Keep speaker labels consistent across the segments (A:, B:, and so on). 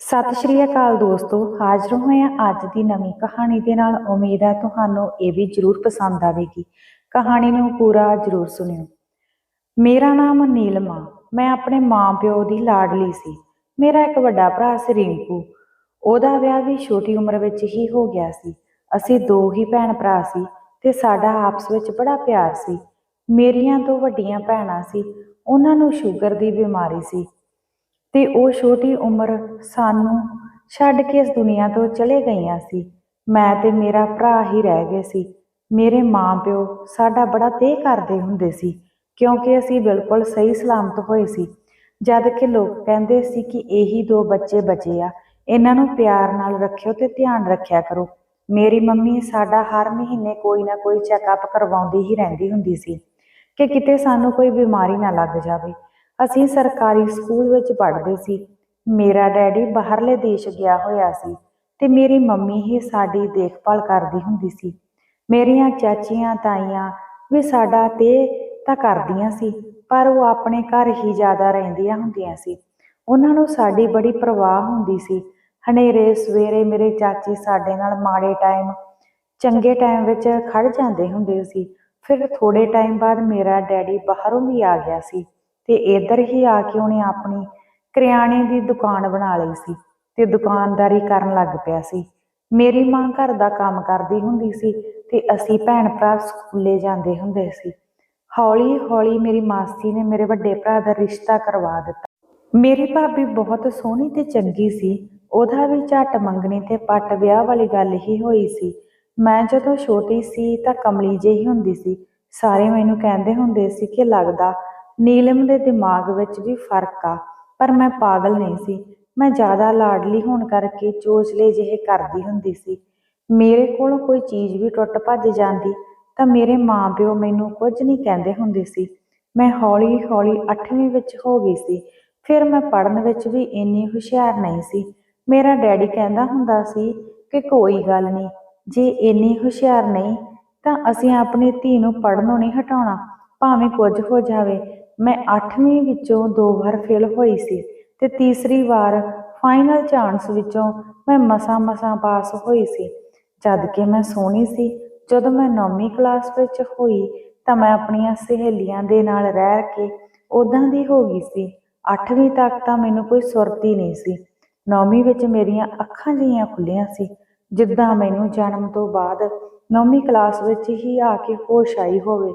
A: ਸਤਿ ਸ਼੍ਰੀ ਅਕਾਲ ਦੋਸਤੋ, ਹਾਜ਼ਰ ਹੋਏ ਹਾਂ ਅੱਜ ਦੀ ਨਵੀਂ ਕਹਾਣੀ ਦੇ ਨਾਲ। ਉਮੀਦ ਹੈ ਤੁਹਾਨੂੰ ਇਹ ਵੀ ਜ਼ਰੂਰ ਪਸੰਦ ਆਵੇਗੀ। ਕਹਾਣੀ ਨੂੰ ਪੂਰਾ ਜ਼ਰੂਰ ਸੁਣਿਓ। ਮੇਰਾ ਨਾਮ ਨੀਲਮਾ, ਮੈਂ ਆਪਣੇ ਮਾਂ-ਪਿਓ ਦੀ ਲਾਡਲੀ ਸੀ। ਮੇਰਾ ਇੱਕ ਵੱਡਾ ਭਰਾ ਸੀ ਰਿੰਕੂ। ਉਹਦਾ ਵਿਆਹ ਵੀ ਛੋਟੀ ਉਮਰ ਵਿੱਚ ਹੀ ਹੋ ਗਿਆ ਸੀ। ਅਸੀਂ ਦੋ ਹੀ ਭੈਣ ਭਰਾ ਸੀ ਤੇ ਸਾਡਾ ਆਪਸ ਵਿੱਚ ਬੜਾ ਪਿਆਰ ਸੀ। ਮੇਰੀਆਂ ਦੋ ਵੱਡੀਆਂ ਭੈਣਾਂ ਸੀ। ਉਹਨਾਂ ਨੂੰ ਸ਼ੂਗਰ ਦੀ ਬਿਮਾਰੀ ਸੀ। ਤੇ ਉਹ ਛੋਟੀ ਉਮਰ ਸਾਨੂੰ ਛੱਡ ਕੇ ਇਸ ਦੁਨੀਆ ਤੋਂ ਚਲੇ ਗਈਆਂ ਸੀ। ਮੈਂ ਤੇ ਮੇਰਾ ਭਰਾ ਹੀ ਰਹਿ ਗਏ ਸੀ। ਮੇਰੇ ਮਾਂ-ਪਿਓ ਸਾਡਾ ਬੜਾ ਤੇ ਕਰਦੇ ਹੁੰਦੇ ਸੀ, ਕਿਉਂਕਿ ਅਸੀਂ ਬਿਲਕੁਲ ਸਹੀ ਸਲਾਮਤ ਹੋਏ ਸੀ। ਜਦ ਕਿ ਲੋਕ ਕਹਿੰਦੇ ਸੀ ਕਿ ਇਹੀ ਦੋ ਬੱਚੇ ਬਚੇ ਆ, ਇਹਨਾਂ ਨੂੰ ਪਿਆਰ ਨਾਲ ਰੱਖਿਓ ਤੇ ਧਿਆਨ ਰੱਖਿਆ ਕਰੋ। ਮੇਰੀ ਮੰਮੀ ਸਾਡਾ ਹਰ ਮਹੀਨੇ ਕੋਈ ਨਾ ਕੋਈ ਚੈੱਕਅਪ ਕਰਵਾਉਂਦੀ ਹੀ ਰਹਿੰਦੀ ਹੁੰਦੀ ਸੀ ਕਿ ਕਿਤੇ ਸਾਨੂੰ ਕੋਈ ਬਿਮਾਰੀ ਨਾ ਲੱਗ ਜਾਵੇ। ਅਸੀਂ ਸਰਕਾਰੀ ਸਕੂਲ ਵਿੱਚ ਪੜ੍ਹਦੇ ਸੀ। ਮੇਰਾ ਡੈਡੀ ਬਾਹਰਲੇ ਦੇਸ਼ ਗਿਆ ਹੋਇਆ ਸੀ ਤੇ ਮੇਰੀ ਮੰਮੀ ਹੀ ਸਾਡੀ ਦੇਖਭਾਲ ਕਰਦੀ ਹੁੰਦੀ ਸੀ। ਮੇਰੀਆਂ ਚਾਚੀਆਂ, ਤਾਈਆਂ ਵੀ ਸਾਡਾ ਤੇ ਤਾਂ ਕਰਦੀਆਂ ਸੀ, ਪਰ ਉਹ ਆਪਣੇ ਘਰ ਹੀ ਜ਼ਿਆਦਾ ਰਹਿੰਦੀਆਂ ਹੁੰਦੀਆਂ ਸੀ। ਉਹਨਾਂ ਨੂੰ ਸਾਡੀ ਬੜੀ ਪਰਵਾਹ ਹੁੰਦੀ ਸੀ। ਹਨੇਰੇ, ਸਵੇਰੇ ਮੇਰੇ ਚਾਚੀ ਸਾਡੇ ਨਾਲ ਮਾੜੇ ਟਾਈਮ, ਚੰਗੇ ਟਾਈਮ ਵਿੱਚ ਖੜ ਜਾਂਦੇ ਹੁੰਦੇ ਸੀ। ਫਿਰ ਥੋੜੇ ਟਾਈਮ ਬਾਅਦ ਮੇਰਾ ਡੈਡੀ ਬਾਹਰੋਂ ਵੀ ਆ ਗਿਆ ਸੀ। ਤੇ ਇੱਧਰ ਹੀ ਆ ਕੇ ਉਹਨੇ ਆਪਣੀ ਕਰਿਆਣੇ ਦੀ ਦੁਕਾਨ ਬਣਾ ਲਈ ਸੀ ਤੇ ਦੁਕਾਨਦਾਰੀ ਕਰਨ ਲੱਗ ਪਿਆ ਸੀ। ਮੇਰੀ ਮਾਂ ਘਰ ਦਾ ਕੰਮ ਕਰਦੀ ਹੁੰਦੀ ਸੀ ਤੇ ਅਸੀਂ ਭੈਣ ਭਰਾ ਸਕੂਲੇ ਜਾਂਦੇ ਹੁੰਦੇ ਸੀ। ਹੌਲੀ ਹੌਲੀ ਮੇਰੀ ਮਾਸੀ ਨੇ ਮੇਰੇ ਵੱਡੇ ਭਰਾ ਦਾ ਰਿਸ਼ਤਾ ਕਰਵਾ ਦਿੱਤਾ। ਮੇਰੀ ਭਾਬੀ ਬਹੁਤ ਸੋਹਣੀ ਤੇ ਚੰਗੀ ਸੀ, ਉਹਦਾ ਵੀ ਝੱਟ ਮੰਗਣੀ ਤੇ ਪੱਟ ਵਿਆਹ ਵਾਲੀ ਗੱਲ ਹੀ ਹੋਈ ਸੀ। ਮੈਂ ਜਦੋਂ ਛੋਟੀ ਸੀ ਤਾਂ ਕਮਲੀ ਜਿਹੀ ਹੁੰਦੀ ਸੀ। ਸਾਰੇ ਮੈਨੂੰ ਕਹਿੰਦੇ ਹੁੰਦੇ ਸੀ ਕਿ ਲੱਗਦਾ ਨੀਲਮ ਦੇ ਦਿਮਾਗ ਵਿੱਚ ਵੀ ਫ਼ਰਕ ਆ, ਪਰ ਮੈਂ ਪਾਗਲ ਨਹੀਂ ਸੀ। ਮੈਂ ਜ਼ਿਆਦਾ ਲਾਡਲੀ ਹੋਣ ਕਰਕੇ ਚੋਚਲੇ ਜਿਹੇ ਕਰਦੀ ਹੁੰਦੀ ਸੀ। ਮੇਰੇ ਕੋਲੋਂ ਕੋਈ ਚੀਜ਼ ਵੀ ਟੁੱਟ ਭੱਜ ਜਾਂਦੀ, ਤਾਂ ਮੇਰੇ ਮਾਂ-ਪਿਓ ਮੈਨੂੰ ਕੁਝ ਨਹੀਂ ਕਹਿੰਦੇ ਹੁੰਦੇ ਸੀ। ਮੈਂ ਹੌਲੀ-ਹੌਲੀ 8ਵੀਂ ਵਿੱਚ ਹੋ ਗਈ ਸੀ। ਫਿਰ ਮੈਂ ਪੜ੍ਹਨ ਵਿੱਚ ਵੀ ਇੰਨੀ ਹੁਸ਼ਿਆਰ ਨਹੀਂ ਸੀ। ਮੇਰਾ ਡੈਡੀ ਕਹਿੰਦਾ ਹੁੰਦਾ ਸੀ ਕਿ ਕੋਈ ਗੱਲ ਨਹੀਂ, ਜੇ ਇੰਨੀ ਹੁਸ਼ਿਆਰ ਨਹੀਂ, ਤਾਂ ਅਸੀਂ ਆਪਣੀ ਧੀ ਨੂੰ ਪੜ੍ਹਨੋਂ ਨਹੀਂ ਹਟਾਉਣਾ, ਭਾਵੇਂ ਕੁਝ ਹੋ ਜਾਵੇ। ਮੈਂ 8ਵੀਂ ਵਿੱਚੋਂ ਦੋ ਵਾਰ ਫੇਲ ਹੋਈ ਸੀ ਤੇ ਤੀਸਰੀ ਵਾਰ ਫਾਈਨਲ ਚਾਂਸ ਵਿੱਚੋਂ ਮੈਂ ਮਸਾਂ-ਮਸਾਂ ਪਾਸ ਹੋਈ ਸੀ। ਜਦ ਕਿ ਮੈਂ ਸੋਹਣੀ ਸੀ, ਜਦੋਂ ਮੈਂ 9ਵੀਂ ਕਲਾਸ ਵਿੱਚ ਹੋਈ ਤਾਂ ਮੈਂ ਆਪਣੀਆਂ ਸਹੇਲੀਆਂ ਦੇ ਨਾਲ ਰਹਿ ਕੇ ਉਦਾਂ ਦੀ ਹੋ ਗਈ ਸੀ। 8ਵੀਂ ਤੱਕ ਤਾਂ ਮੈਨੂੰ ਕੋਈ ਸੁਰਤੀ ਨਹੀਂ ਸੀ। 9ਵੀਂ ਵਿੱਚ ਮੇਰੀਆਂ ਅੱਖਾਂ ਜਿਹੀਆਂ ਖੁੱਲੀਆਂ ਸੀ, ਜਿੱਦਾਂ ਮੈਨੂੰ ਜਨਮ ਤੋਂ ਬਾਅਦ 9ਵੀਂ ਕਲਾਸ ਵਿੱਚ ਹੀ ਆ ਕੇ ਹੋਸ਼ ਆਈ ਹੋਵੇ।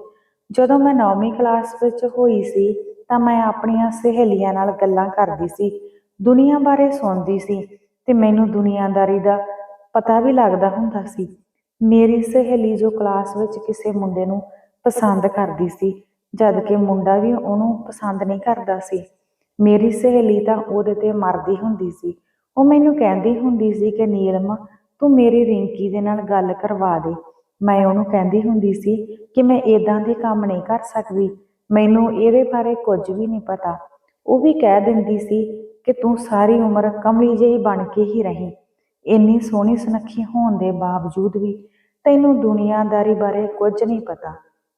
A: ਜਦੋਂ ਮੈਂ 9ਵੀਂ ਕਲਾਸ ਵਿੱਚ ਹੋਈ ਸੀ, ਤਾਂ ਮੈਂ ਆਪਣੀਆਂ ਸਹੇਲੀਆਂ ਨਾਲ ਗੱਲਾਂ ਕਰਦੀ ਸੀ, ਦੁਨੀਆ ਬਾਰੇ ਸੁਣਦੀ ਸੀ ਤੇ ਮੈਨੂੰ ਦੁਨੀਆਦਾਰੀ ਦਾ ਪਤਾ ਵੀ ਲੱਗਦਾ ਹੁੰਦਾ ਸੀ। ਮੇਰੀ ਸਹੇਲੀ ਜੋ ਕਲਾਸ ਵਿੱਚ ਕਿਸੇ ਮੁੰਡੇ ਨੂੰ ਪਸੰਦ ਕਰਦੀ ਸੀ, ਜਦ ਕਿ ਮੁੰਡਾ ਵੀ ਉਹਨੂੰ ਪਸੰਦ ਨਹੀਂ ਕਰਦਾ ਸੀ। ਮੇਰੀ ਸਹੇਲੀ ਤਾਂ ਉਹਦੇ ਤੇ ਮਰਦੀ ਹੁੰਦੀ ਸੀ। ਉਹ ਮੈਨੂੰ ਕਹਿੰਦੀ ਹੁੰਦੀ ਸੀ ਕਿ, ਨੀਲਮ, ਤੂੰ ਮੇਰੀ ਰਿੰਕੀ ਦੇ ਨਾਲ ਗੱਲ ਕਰਵਾ ਦੇ। ਮੈਂ ਉਹਨੂੰ ਕਹਿੰਦੀ ਹੁੰਦੀ ਸੀ ਕਿ ਮੈਂ ਇਦਾਂ ਦੇ ਕੰਮ ਨਹੀਂ ਕਰ ਸਕਦੀ, ਮੈਨੂੰ ਇਹਦੇ ਬਾਰੇ ਕੁਝ ਵੀ ਨਹੀਂ ਪਤਾ। ਉਹ ਵੀ ਕਹਿ ਦਿੰਦੀ ਸੀ ਕਿ ਤੂੰ ਸਾਰੀ ਉਮਰ ਕਮਲੀ ਜਿਹੀ ਬਣ ਕੇ ਹੀ ਰਹੀ, ਇੰਨੀ ਸੋਹਣੀ ਸੁਨੱਖੀ ਹੋਣ ਦੇ ਬਾਵਜੂਦ ਵੀ ਤੈਨੂੰ ਦੁਨੀਆਦਾਰੀ ਬਾਰੇ ਕੁਝ ਨਹੀਂ ਪਤਾ।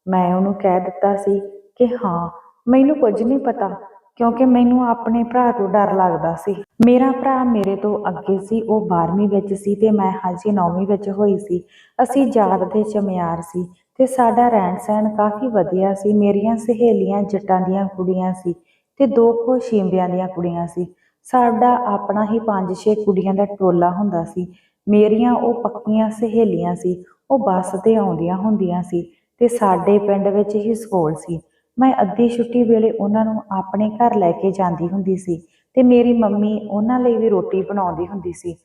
A: ਮੈਂ ਉਹਨੂੰ ਕਹਿ ਦਿੱਤਾ ਸੀ ਕਿ ਹਾਂ, ਮੈਨੂੰ ਕੁਝ ਨਹੀਂ ਪਤਾ। ਕਿਉਂਕਿ ਮੈਨੂੰ ਆਪਣੇ ਭਰਾ ਤੋਂ ਡਰ ਲੱਗਦਾ ਸੀ। ਮੇਰਾ ਭਰਾ ਮੇਰੇ ਤੋਂ ਅੱਗੇ ਸੀ, ਉਹ 12ਵੀਂ ਵਿੱਚ ਸੀ ਤੇ ਮੈਂ ਹਜੇ 9ਵੀਂ ਵਿੱਚ ਹੋਈ ਸੀ। ਅਸੀਂ ਜਾਤ ਦੇ ਚਮਿਆਰ ਸੀ ਤੇ ਸਾਡਾ ਰਹਿਣ ਸਹਿਣ ਕਾਫੀ ਵਧੀਆ ਸੀ। ਮੇਰੀਆਂ ਸਹੇਲੀਆਂ, ਜੱਟਾਂ ਦੀਆਂ ਕੁੜੀਆਂ ਸੀ ਤੇ ਦੋ ਕੁ ਸ਼ੀਂਬਿਆਂ ਦੀਆਂ ਕੁੜੀਆਂ ਸੀ। ਸਾਡਾ ਆਪਣਾ ਹੀ ਪੰਜ ਛੇ ਕੁੜੀਆਂ ਦਾ ਟੋਲਾ ਹੁੰਦਾ ਸੀ। ਮੇਰੀਆਂ ਉਹ ਪੱਕੀਆਂ ਸਹੇਲੀਆਂ ਸੀ, ਉਹ ਬੱਸ ਤੇ ਆਉਂਦੀਆਂ ਹੁੰਦੀਆਂ ਸੀ ਤੇ ਸਾਡੇ ਪਿੰਡ ਵਿੱਚ ਹੀ ਸਕੂਲ ਸੀ। ਮੈਂ ਅੱਧੀ ਛੁੱਟੀ ਵੇਲੇ ਉਹਨਾਂ ਨੂੰ ਆਪਣੇ ਘਰ ਲੈ ਕੇ ਜਾਂਦੀ ਹੁੰਦੀ ਸੀ ਤੇ ਮੇਰੀ ਮੰਮੀ ਉਹਨਾਂ ਲਈ ਵੀ ਰੋਟੀ ਬਣਾਉਂਦੀ ਹੁੰਦੀ ਸੀ।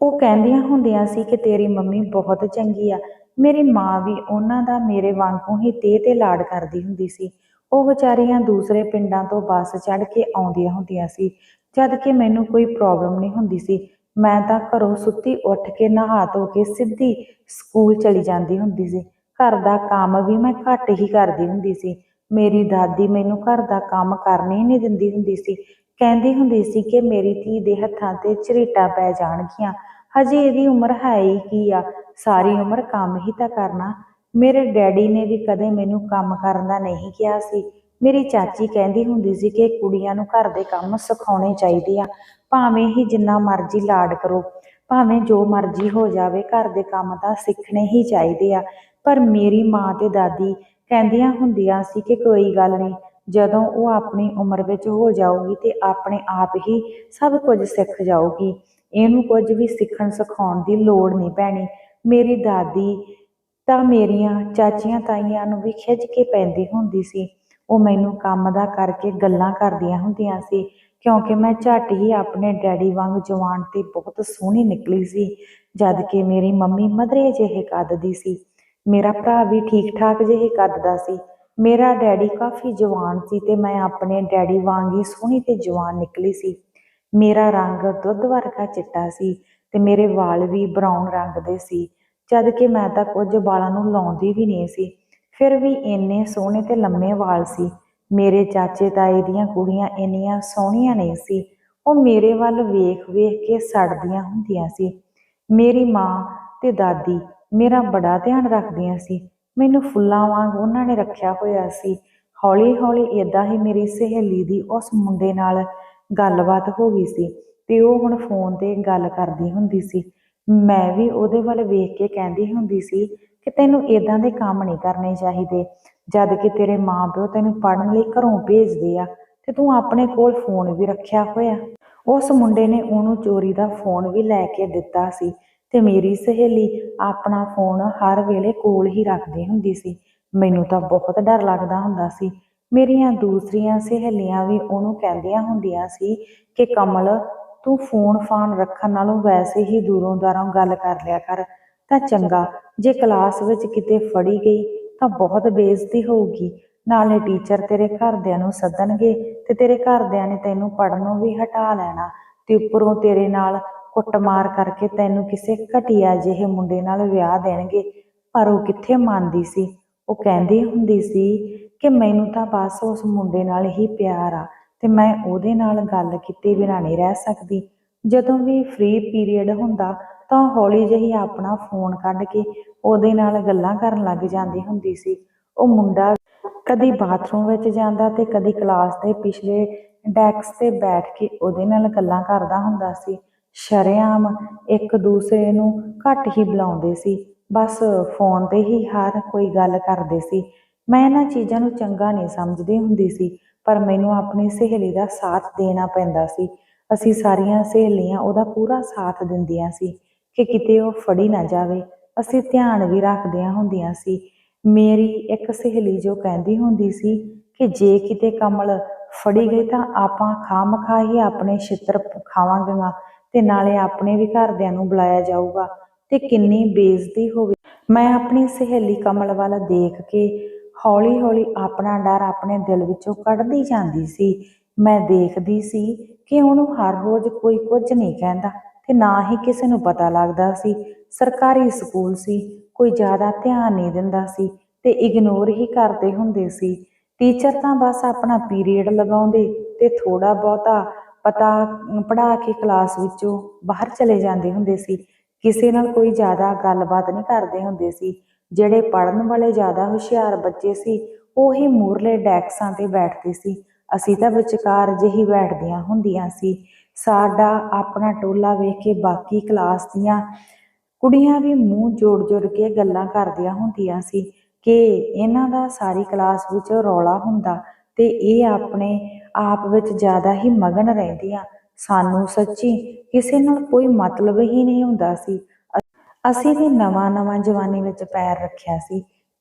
A: ਉਹ ਕਹਿੰਦੀਆਂ ਹੁੰਦੀਆਂ ਸੀ ਕਿ ਤੇਰੀ ਮੰਮੀ ਬਹੁਤ ਚੰਗੀ ਆ। ਮੇਰੀ ਮਾਂ ਵੀ ਉਹਨਾਂ ਦਾ ਮੇਰੇ ਵਾਂਗੂ ਹੀ ਤੇ ਤੇ ਲਾਡ ਕਰਦੀ ਹੁੰਦੀ ਸੀ। ਉਹ ਵਿਚਾਰੀਆਂ ਦੂਸਰੇ ਪਿੰਡਾਂ ਤੋਂ ਬੱਸ ਚੜ੍ਹ ਕੇ ਆਉਂਦੀਆਂ ਹੁੰਦੀਆਂ ਸੀ। ਜਦ ਕਿ ਮੈਨੂੰ ਕੋਈ ਪ੍ਰੋਬਲਮ ਨਹੀਂ ਹੁੰਦੀ ਸੀ। ਮੈਂ ਤਾਂ ਘਰੋਂ ਸੁੱਤੀ ਉੱਠ ਕੇ ਨਹਾ ਧੋ ਕੇ ਸਿੱਧੀ ਸਕੂਲ ਚਲੀ ਜਾਂਦੀ ਹੁੰਦੀ ਸੀ। ਘਰ ਦਾ ਕੰਮ ਵੀ ਮੈਂ ਘੱਟ ਹੀ ਕਰਦੀ ਹੁੰਦੀ ਸੀ। ਮੇਰੀ ਦਾਦੀ ਮੈਨੂੰ ਘਰ ਦਾ ਕੰਮ ਕਰਨੇ ਹੀ ਨਹੀਂ ਦਿੰਦੀ ਹੁੰਦੀ ਸੀ। ਕਹਿੰਦੀ ਹੁੰਦੀ ਸੀ ਕਿ ਮੇਰੀ ਧੀ ਦੇ ਹੱਥਾਂ ਤੇ ਝਰੀਟਾਂ ਪੈ ਜਾਣਗੀਆਂ। ਹਜੇ ਇਹਦੀ ਉਮਰ ਹੈ ਹੀ ਕੀ ਆ? ਸਾਰੀ ਉਮਰ ਕੰਮ ਹੀ ਤਾਂ ਕਰਨਾ। ਮੇਰੇ ਡੈਡੀ ਨੇ ਵੀ ਕਦੇ ਮੈਨੂੰ ਕੰਮ ਕਰਨ ਦਾ ਨਹੀਂ ਕਿਹਾ ਸੀ। ਮੇਰੀ ਚਾਚੀ ਕਹਿੰਦੀ ਹੁੰਦੀ ਸੀ ਕਿ ਕੁੜੀਆਂ ਨੂੰ ਘਰ ਦੇ ਕੰਮ ਸਿਖਾਉਣੇ ਚਾਹੀਦੇ ਆ। ਭਾਵੇਂ ਹੀ ਜਿੰਨਾ ਮਰਜ਼ੀ ਲਾਡ ਕਰੋ, ਭਾਵੇਂ ਜੋ ਮਰਜ਼ੀ ਹੋ ਜਾਵੇ, ਘਰ ਦੇ ਕੰਮ ਤਾਂ ਸਿੱਖਣੇ ਹੀ ਚਾਹੀਦੇ ਆ। ਪਰ ਮੇਰੀ ਮਾਂ ਤੇ ਦਾਦੀ ਕਹਿੰਦੀਆਂ ਹੁੰਦੀਆਂ ਸੀ ਕਿ ਕੋਈ ਗੱਲ ਨਹੀਂ, ਜਦੋਂ ਉਹ ਆਪਣੀ ਉਮਰ ਵਿੱਚ ਹੋ ਜਾਊਗੀ ਤੇ ਆਪਣੇ ਆਪ ਹੀ ਸਭ ਕੁਝ ਸਿੱਖ ਜਾਊਗੀ। ਇਹਨੂੰ ਕੁਝ ਵੀ ਸਿੱਖਣ ਸਿਖਾਉਣ ਦੀ ਲੋੜ ਨਹੀਂ ਪੈਣੀ। ਮੇਰੀ ਦਾਦੀ ਤਾਂ ਮੇਰੀਆਂ ਚਾਚੀਆਂ ਤਾਈਆਂ ਨੂੰ ਵੀ ਖਿੱਚ ਕੇ ਪੈਂਦੀ ਹੁੰਦੀ ਸੀ। ਉਹ ਮੈਨੂੰ ਕੰਮ ਦਾ ਕਰਕੇ ਗੱਲਾਂ ਕਰਦੀਆਂ ਹੁੰਦੀਆਂ ਸੀ, ਕਿਉਂਕਿ ਮੈਂ ਝੱਟ ਹੀ ਆਪਣੇ ਡੈਡੀ ਵਾਂਗ ਜਵਾਨ ਤੇ ਬਹੁਤ ਸੋਹਣੀ ਨਿਕਲੀ ਸੀ, ਜਦ ਕਿ ਮੇਰੀ ਮੰਮੀ ਮਧਰੇ ਜਿਹੇ ਕੱਦ ਦੀ ਸੀ। ਮੇਰਾ ਭਰਾ ਵੀ ਠੀਕ ਠਾਕ ਜਿਹੇ ਕੱਦ ਦਾ ਸੀ। ਮੇਰਾ ਡੈਡੀ ਕਾਫੀ ਜਵਾਨ ਸੀ ਤੇ ਮੈਂ ਆਪਣੇ ਡੈਡੀ ਵਾਂਗ ਹੀ ਸੋਹਣੀ ਤੇ ਜਵਾਨ ਨਿਕਲੀ ਸੀ। ਮੇਰਾ ਰੰਗ ਦੁੱਧ ਵਰਗਾ ਚਿੱਟਾ ਸੀ ਤੇ ਮੇਰੇ ਵਾਲ ਵੀ ਬਰਾਊਨ ਰੰਗ ਦੇ ਸੀ। ਜਦ ਕਿ ਮੈਂ ਤਾਂ ਕੁਝ ਵਾਲਾਂ ਨੂੰ ਲਾਉਂਦੀ ਵੀ ਨਹੀਂ ਸੀ। ਫਿਰ ਵੀ ਇੰਨੇ ਸੋਹਣੇ ਤੇ ਲੰਮੇ ਵਾਲ ਸੀ। ਮੇਰੇ ਚਾਚੇ ਤਾਏ ਦੀਆਂ ਕੁੜੀਆਂ ਇੰਨੀਆਂ ਸੋਹਣੀਆਂ ਨਹੀਂ ਸੀ। ਉਹ ਮੇਰੇ ਵੱਲ ਵੇਖ ਵੇਖ ਕੇ ਸੜਦੀਆਂ ਹੁੰਦੀਆਂ ਸੀ। ਮੇਰੀ ਮਾਂ ਤੇ ਦਾਦੀ ਮੇਰਾ ਬੜਾ ਧਿਆਨ ਰੱਖਦੀਆਂ ਸੀ। ਮੈਨੂੰ ਫੁੱਲਾਂ ਵਾਂਗ ਉਹਨਾਂ ਨੇ ਰੱਖਿਆ ਹੋਇਆ ਸੀ। ਹੌਲੀ ਹੌਲੀ ਇਦਾਂ ਹੀ ਮੇਰੀ ਸਹੇਲੀ ਦੀ ਉਸ ਮੁੰਡੇ ਨਾਲ ਗੱਲਬਾਤ ਹੋ ਗਈ ਸੀ ਤੇ ਉਹ ਹੁਣ ਫੋਨ ਤੇ ਗੱਲ ਕਰਦੀ ਹੁੰਦੀ ਸੀ। ਮੈਂ ਵੀ ਉਹਦੇ ਵੱਲ ਵੇਖ ਕੇ ਕਹਿੰਦੀ ਹੁੰਦੀ ਸੀ ਕਿ ਤੈਨੂੰ ਇਦਾਂ ਦੇ ਕੰਮ ਨਹੀਂ ਕਰਨੇ ਚਾਹੀਦੇ। ਜਦ ਕਿ ਤੇਰੇ ਮਾਂ-ਪਿਓ ਤੈਨੂੰ ਪੜ੍ਹਨ ਲਈ ਘਰੋਂ ਭੇਜਦੇ ਆ ਤੇ ਤੂੰ ਆਪਣੇ ਕੋਲ ਫੋਨ ਵੀ ਰੱਖਿਆ ਹੋਇਆ। ਉਸ ਮੁੰਡੇ ਨੇ ਉਹਨੂੰ ਚੋਰੀ ਦਾ ਫੋਨ ਵੀ ਲੈ ਕੇ ਦਿੱਤਾ ਸੀ। ਤੇ ਮੇਰੀ ਸਹੇਲੀ ਆਪਣਾ ਫੋਨ ਹਰ ਵੇਲੇ ਕੋਲ ਹੀ ਰੱਖਦੀ ਹੁੰਦੀ ਸੀ। ਮੈਨੂੰ ਤਾਂ ਬਹੁਤ ਡਰ ਲੱਗਦਾ ਹੁੰਦਾ ਸੀ। ਮੇਰੀਆਂ ਦੂਸਰੀਆਂ ਸਹੇਲੀਆਂ ਵੀ ਉਹਨੂੰ ਕਹਿੰਦੀਆਂ ਹੁੰਦੀਆਂ ਸੀ ਕਿ, ਕਮਲ, ਤੂੰ ਫੋਨ ਫਾਨ ਰੱਖਣ ਨਾਲੋਂ ਵੈਸੇ ਹੀ ਦੂਰੋਂ ਦਾਰੋਂ ਗੱਲ ਕਰ ਲਿਆ ਕਰ। ਤਾਂ ਚੰਗਾ, ਜੇ ਕਲਾਸ ਵਿੱਚ ਕਿਤੇ ਫੜੀ ਗਈ ਤਾਂ ਬਹੁਤ ਬੇਇੱਜ਼ਤੀ ਹੋਊਗੀ। ਨਾਲੇ ਟੀਚਰ ਤੇਰੇ ਘਰਦਿਆਂ ਨੂੰ ਸੱਦਣਗੇ ਤੇ ਤੇਰੇ ਘਰਦਿਆਂ ਨੇ ਤੈਨੂੰ ਪੜ੍ਹਨੋਂ ਵੀ ਹਟਾ ਲੈਣਾ ਤੇ ਉੱਪਰੋਂ ਤੇਰੇ ਨਾਲ ਕੁੱਟਮਾਰ ਕਰਕੇ ਤੈਨੂੰ ਕਿਸੇ ਘਟੀਆ ਜਿਹੇ ਮੁੰਡੇ ਨਾਲ ਵਿਆਹ ਦੇਣਗੇ। ਪਰ ਉਹ ਕਿੱਥੇ ਮੰਨਦੀ ਸੀ? ਉਹ ਕਹਿੰਦੀ ਹੁੰਦੀ ਸੀ ਕਿ ਮੈਨੂੰ ਤਾਂ ਬਸ ਉਸ ਮੁੰਡੇ ਨਾਲ ਹੀ ਪਿਆਰ ਆ ਤੇ ਮੈਂ ਉਹਦੇ ਨਾਲ ਗੱਲ ਕੀਤੇ ਬਿਨਾਂ ਨਹੀਂ ਰਹਿ ਸਕਦੀ। ਜਦੋਂ ਵੀ ਫ੍ਰੀ ਪੀਰੀਅਡ ਹੁੰਦਾ ਤਾਂ ਹੌਲੀ ਜਿਹੀ ਆਪਣਾ ਫੋਨ ਕੱਢ ਕੇ ਉਹਦੇ ਨਾਲ ਗੱਲਾਂ ਕਰਨ ਲੱਗ ਜਾਂਦੀ ਹੁੰਦੀ ਸੀ। ਉਹ ਮੁੰਡਾ ਕਦੀ ਬਾਥਰੂਮ ਵਿੱਚ ਜਾਂਦਾ ਤੇ ਕਦੀ ਕਲਾਸ ਦੇ ਪਿਛਲੇ ਡੈਕਸ ਤੇ ਬੈਠ ਕੇ ਉਹਦੇ ਨਾਲ ਗੱਲਾਂ ਕਰਦਾ ਹੁੰਦਾ ਸੀ। ਸ਼ਰੇਆਮ ਇੱਕ ਦੂਸਰੇ ਨੂੰ ਘੱਟ ਹੀ ਬੁਲਾਉਂਦੇ ਸੀ। ਬਸ ਫੋਨ ਤੇ ਹੀ ਹਰ ਕੋਈ ਗੱਲ ਕਰਦੇ ਸੀ। ਮੈਂ ਇਹਨਾਂ ਚੀਜ਼ਾਂ ਨੂੰ ਚੰਗਾ ਨਹੀਂ ਸਮਝਦੀ ਹੁੰਦੀ ਸੀ, ਪਰ ਮੈਨੂੰ ਆਪਣੀ ਸਹੇਲੀ ਦਾ ਸਾਥ ਦੇਣਾ ਪੈਂਦਾ ਸੀ। ਅਸੀਂ ਸਾਰੀਆਂ ਸਹੇਲੀਆਂ ਉਹਦਾ ਪੂਰਾ ਸਾਥ ਦਿੰਦੀਆਂ ਸੀ ਕਿ ਕਿਤੇ ਉਹ ਫੜੀ ਨਾ ਜਾਵੇ। ਅਸੀਂ ਧਿਆਨ ਵੀ ਰੱਖਦੀਆਂ ਹੁੰਦੀਆਂ ਸੀ। ਮੇਰੀ ਇੱਕ ਸਹੇਲੀ ਜੋ ਕਹਿੰਦੀ ਹੁੰਦੀ ਸੀ ਕਿ ਜੇ ਕਿਤੇ ਕਮਲ ਫੜੀ ਗਈ ਤਾਂ ਆਪਾਂ ਖਾਮਖਾ ਹੀ ਆਪਣੇ ਛਿੱਤਰ ਖਾਵਾਂਗੀਆਂ। ਤੇ ਨਾਲੇ ਆਪਣੇ ਵੀ ਘਰਦਿਆਂ ਨੂੰ ਬੁਲਾਇਆ ਜਾਊਗਾ ਤੇ ਕਿੰਨੀ ਬੇਇੱਜ਼ਤੀ ਹੋਵੇ। ਮੈਂ ਆਪਣੀ ਸਹੇਲੀ ਕਮਲ ਵੱਲ ਦੇਖ ਕੇ ਹੌਲੀ ਹੌਲੀ ਆਪਣਾ ਡਰ ਆਪਣੇ ਦਿਲ ਵਿੱਚੋਂ ਕੱਢਦੀ ਜਾਂਦੀ ਸੀ। ਮੈਂ ਦੇਖਦੀ ਸੀ ਕਿ ਉਹਨੂੰ ਹਰ ਰੋਜ਼ ਕੋਈ ਕੁਝ ਨਹੀਂ ਕਹਿੰਦਾ ਤੇ ਨਾ ਹੀ ਕਿਸੇ ਨੂੰ ਪਤਾ ਲੱਗਦਾ ਸੀ। ਸਰਕਾਰੀ ਸਕੂਲ ਸੀ, ਕੋਈ ਜ਼ਿਆਦਾ ਧਿਆਨ ਨਹੀਂ ਦਿੰਦਾ ਸੀ ਤੇ ਇਗਨੋਰ ਹੀ ਕਰਦੇ ਹੁੰਦੇ ਸੀ। ਟੀਚਰ ਤਾਂ ਬਸ ਆਪਣਾ ਪੀਰੀਅਡ ਲਗਾਉਂਦੇ ਤੇ ਥੋੜਾ ਬਹੁਤਾ ਪਤਾ, ਪੜ੍ਹਾ ਕੇ ਕਲਾਸ ਵਿੱਚੋਂ ਬਾਹਰ ਚਲੇ ਜਾਂਦੇ ਹੁੰਦੇ ਸੀ। ਕਿਸੇ ਨਾਲ ਕੋਈ ਜ਼ਿਆਦਾ ਗੱਲਬਾਤ ਨਹੀਂ ਕਰਦੇ ਹੁੰਦੇ ਸੀ। ਜਿਹੜੇ ਪੜ੍ਹਨ ਵਾਲੇ ਜ਼ਿਆਦਾ ਹੁਸ਼ਿਆਰ ਬੱਚੇ ਸੀ, ਉਹੀ ਮੂਰਲੇ ਡੈਕਸਾਂ ਤੇ ਬੈਠਦੇ ਸੀ। ਅਸੀਂ ਤਾਂ ਵਿਚਕਾਰ ਜਿਹੀ ਬੈਠਦੀਆਂ ਹੁੰਦੀਆਂ ਸੀ। ਸਾਡਾ ਆਪਣਾ ਟੋਲਾ ਵੇਖ ਕੇ ਬਾਕੀ ਕਲਾਸ ਦੀਆਂ ਕੁੜੀਆਂ ਵੀ ਮੂੰਹ ਜੋੜ-ਜੋੜ ਕੇ ਗੱਲਾਂ ਕਰਦੀਆਂ ਹੁੰਦੀਆਂ ਸੀ ਕਿ ਇਹਨਾਂ ਦਾ ਸਾਰੀ ਕਲਾਸ ਵਿੱਚ ਰੌਲਾ ਹੁੰਦਾ ਤੇ ਇਹ ਆਪਣੇ ਆਪ ਵਿੱਚ ਜ਼ਿਆਦਾ ਹੀ ਮਗਨ ਰਹਿੰਦੀਆਂ। ਸਾਨੂੰ ਸੱਚੀ ਕਿਸੇ ਨਾਲ ਕੋਈ ਮਤਲਬ ਹੀ ਨਹੀਂ ਹੁੰਦਾ ਸੀ। ਅਸੀਂ ਵੀ ਨਵਾਂ-ਨਵਾਂ ਜਵਾਨੀ ਵਿੱਚ ਪੈਰ ਰੱਖਿਆ ਸੀ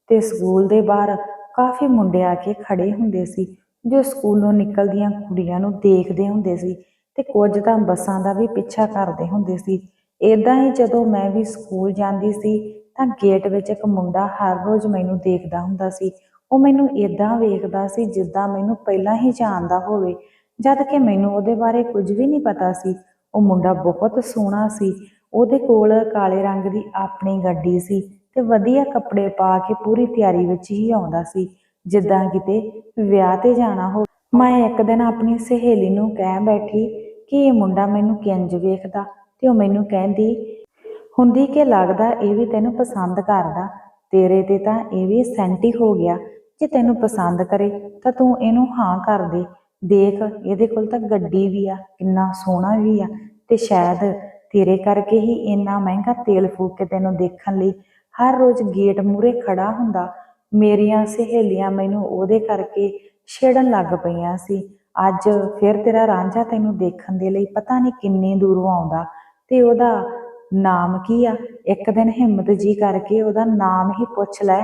A: ਤੇ ਸਕੂਲ ਦੇ ਬਾਹਰ ਕਾਫੀ ਮੁੰਡੇ ਆ ਕੇ ਖੜੇ ਹੁੰਦੇ ਸੀ, ਜੋ ਸਕੂਲੋਂ ਨਿਕਲਦੀਆਂ ਕੁੜੀਆਂ ਨੂੰ ਦੇਖਦੇ ਹੁੰਦੇ ਸੀ ਤੇ ਕੁਝ ਤਾਂ ਬੱਸਾਂ ਦਾ ਵੀ ਪਿੱਛਾ ਕਰਦੇ ਹੁੰਦੇ ਸੀ। ਇਦਾਂ ਹੀ ਜਦੋਂ ਮੈਂ ਵੀ ਸਕੂਲ ਜਾਂਦੀ ਸੀ ਤਾਂ ਗੇਟ ਵਿੱਚ ਇੱਕ ਮੁੰਡਾ ਹਰ ਰੋਜ਼ ਮੈਨੂੰ ਦੇਖਦਾ ਹੁੰਦਾ ਸੀ। ਉਹ ਮੈਨੂੰ ਇਦਾਂ ਵੇਖਦਾ ਸੀ ਜਿੱਦਾਂ ਮੈਨੂੰ ਪਹਿਲਾਂ ਹੀ ਜਾਣਦਾ ਹੋਵੇ। ਜਦ ਕਿ ਮੈਨੂੰ ਉਹਦੇ ਬਾਰੇ ਕੁਝ ਵੀ ਨਹੀਂ ਪਤਾ ਸੀ। ਉਹ ਮੁੰਡਾ ਬਹੁਤ ਸੋਹਣਾ ਸੀ। ਉਹਦੇ ਕੋਲ ਕਾਲੇ ਰੰਗ ਦੀ ਆਪਣੀ ਗੱਡੀ ਸੀ ਤੇ ਵਧੀਆ ਕੱਪੜੇ ਪਾ ਕੇ ਪੂਰੀ ਤਿਆਰੀ ਵਿੱਚ ਹੀ ਆਉਂਦਾ ਸੀ। ਜਿੱਦਾਂ ਕਿਤੇ ਵਿਆਹ ਤੇ ਜਾਣਾ ਹੋ ਮੈਂ ਇੱਕ ਦਿਨ ਆਪਣੀ ਸਹੇਲੀ ਨੂੰ ਕਹਿ ਬੈਠੀ ਕਿ ਇਹ ਮੁੰਡਾ ਮੈਨੂੰ ਕਿੰਜ ਵੇਖਦਾ ਤੇ ਉਹ ਮੈਨੂੰ ਕਹਿੰਦੀ, ਹੁੰਦੀ ਕਿ ਲੱਗਦਾ ਇਹ ਵੀ ਤੈਨੂੰ ਪਸੰਦ ਕਰਦਾ? ਤੇਰੇ ਤੇ ਤਾਂ ਇਹ ਵੀ ਸੈਂਟੀ ਹੋ ਗਿਆ। ਜੇ ਤੈਨੂੰ ਪਸੰਦ ਕਰੇ, ਤਾਂ ਤੂੰ ਇਹਨੂੰ ਹਾਂ ਕਰ ਦੇ। ਦੇਖ, ਇਹਦੇ ਕੋਲ ਤਾਂ ਗੱਡੀ ਵੀ ਆ ਕਿੰਨਾ ਸੋਹਣਾ ਵੀ ਆ ਤੇ ਸ਼ਾਇਦ ਤੇਰੇ ਕਰਕੇ ਹੀ ਇੰਨਾ ਮਹਿੰਗਾ ਤੇਲ ਫੂਕ ਕੇ ਤੈਨੂੰ ਦੇਖਣ ਲਈ ਹਰ ਰੋਜ਼ ਗੇਟ ਮੂਰੇ ਖੜਾ ਹੁੰਦਾ। ਮੇਰੀਆਂ ਸਹੇਲੀਆਂ ਮੈਨੂੰ ਉਹਦੇ ਕਰਕੇ ਛੇੜਨ ਲੱਗ ਪਈਆਂ ਸੀ। ਅੱਜ ਫਿਰ ਤੇਰਾ ਰਾਂਝਾ ਤੈਨੂੰ ਦੇਖਣ ਦੇ ਲਈ ਪਤਾ ਨਹੀਂ ਕਿੰਨੀ ਦੂਰੋਂ ਆਉਂਦਾ ਤੇ ਉਹਦਾ ਨਾਮ ਕੀ ਆ? ਇੱਕ ਦਿਨ ਹਿੰਮਤ ਜੀ ਕਰਕੇ ਉਹਦਾ ਨਾਮ ਹੀ ਪੁੱਛ ਲੈ।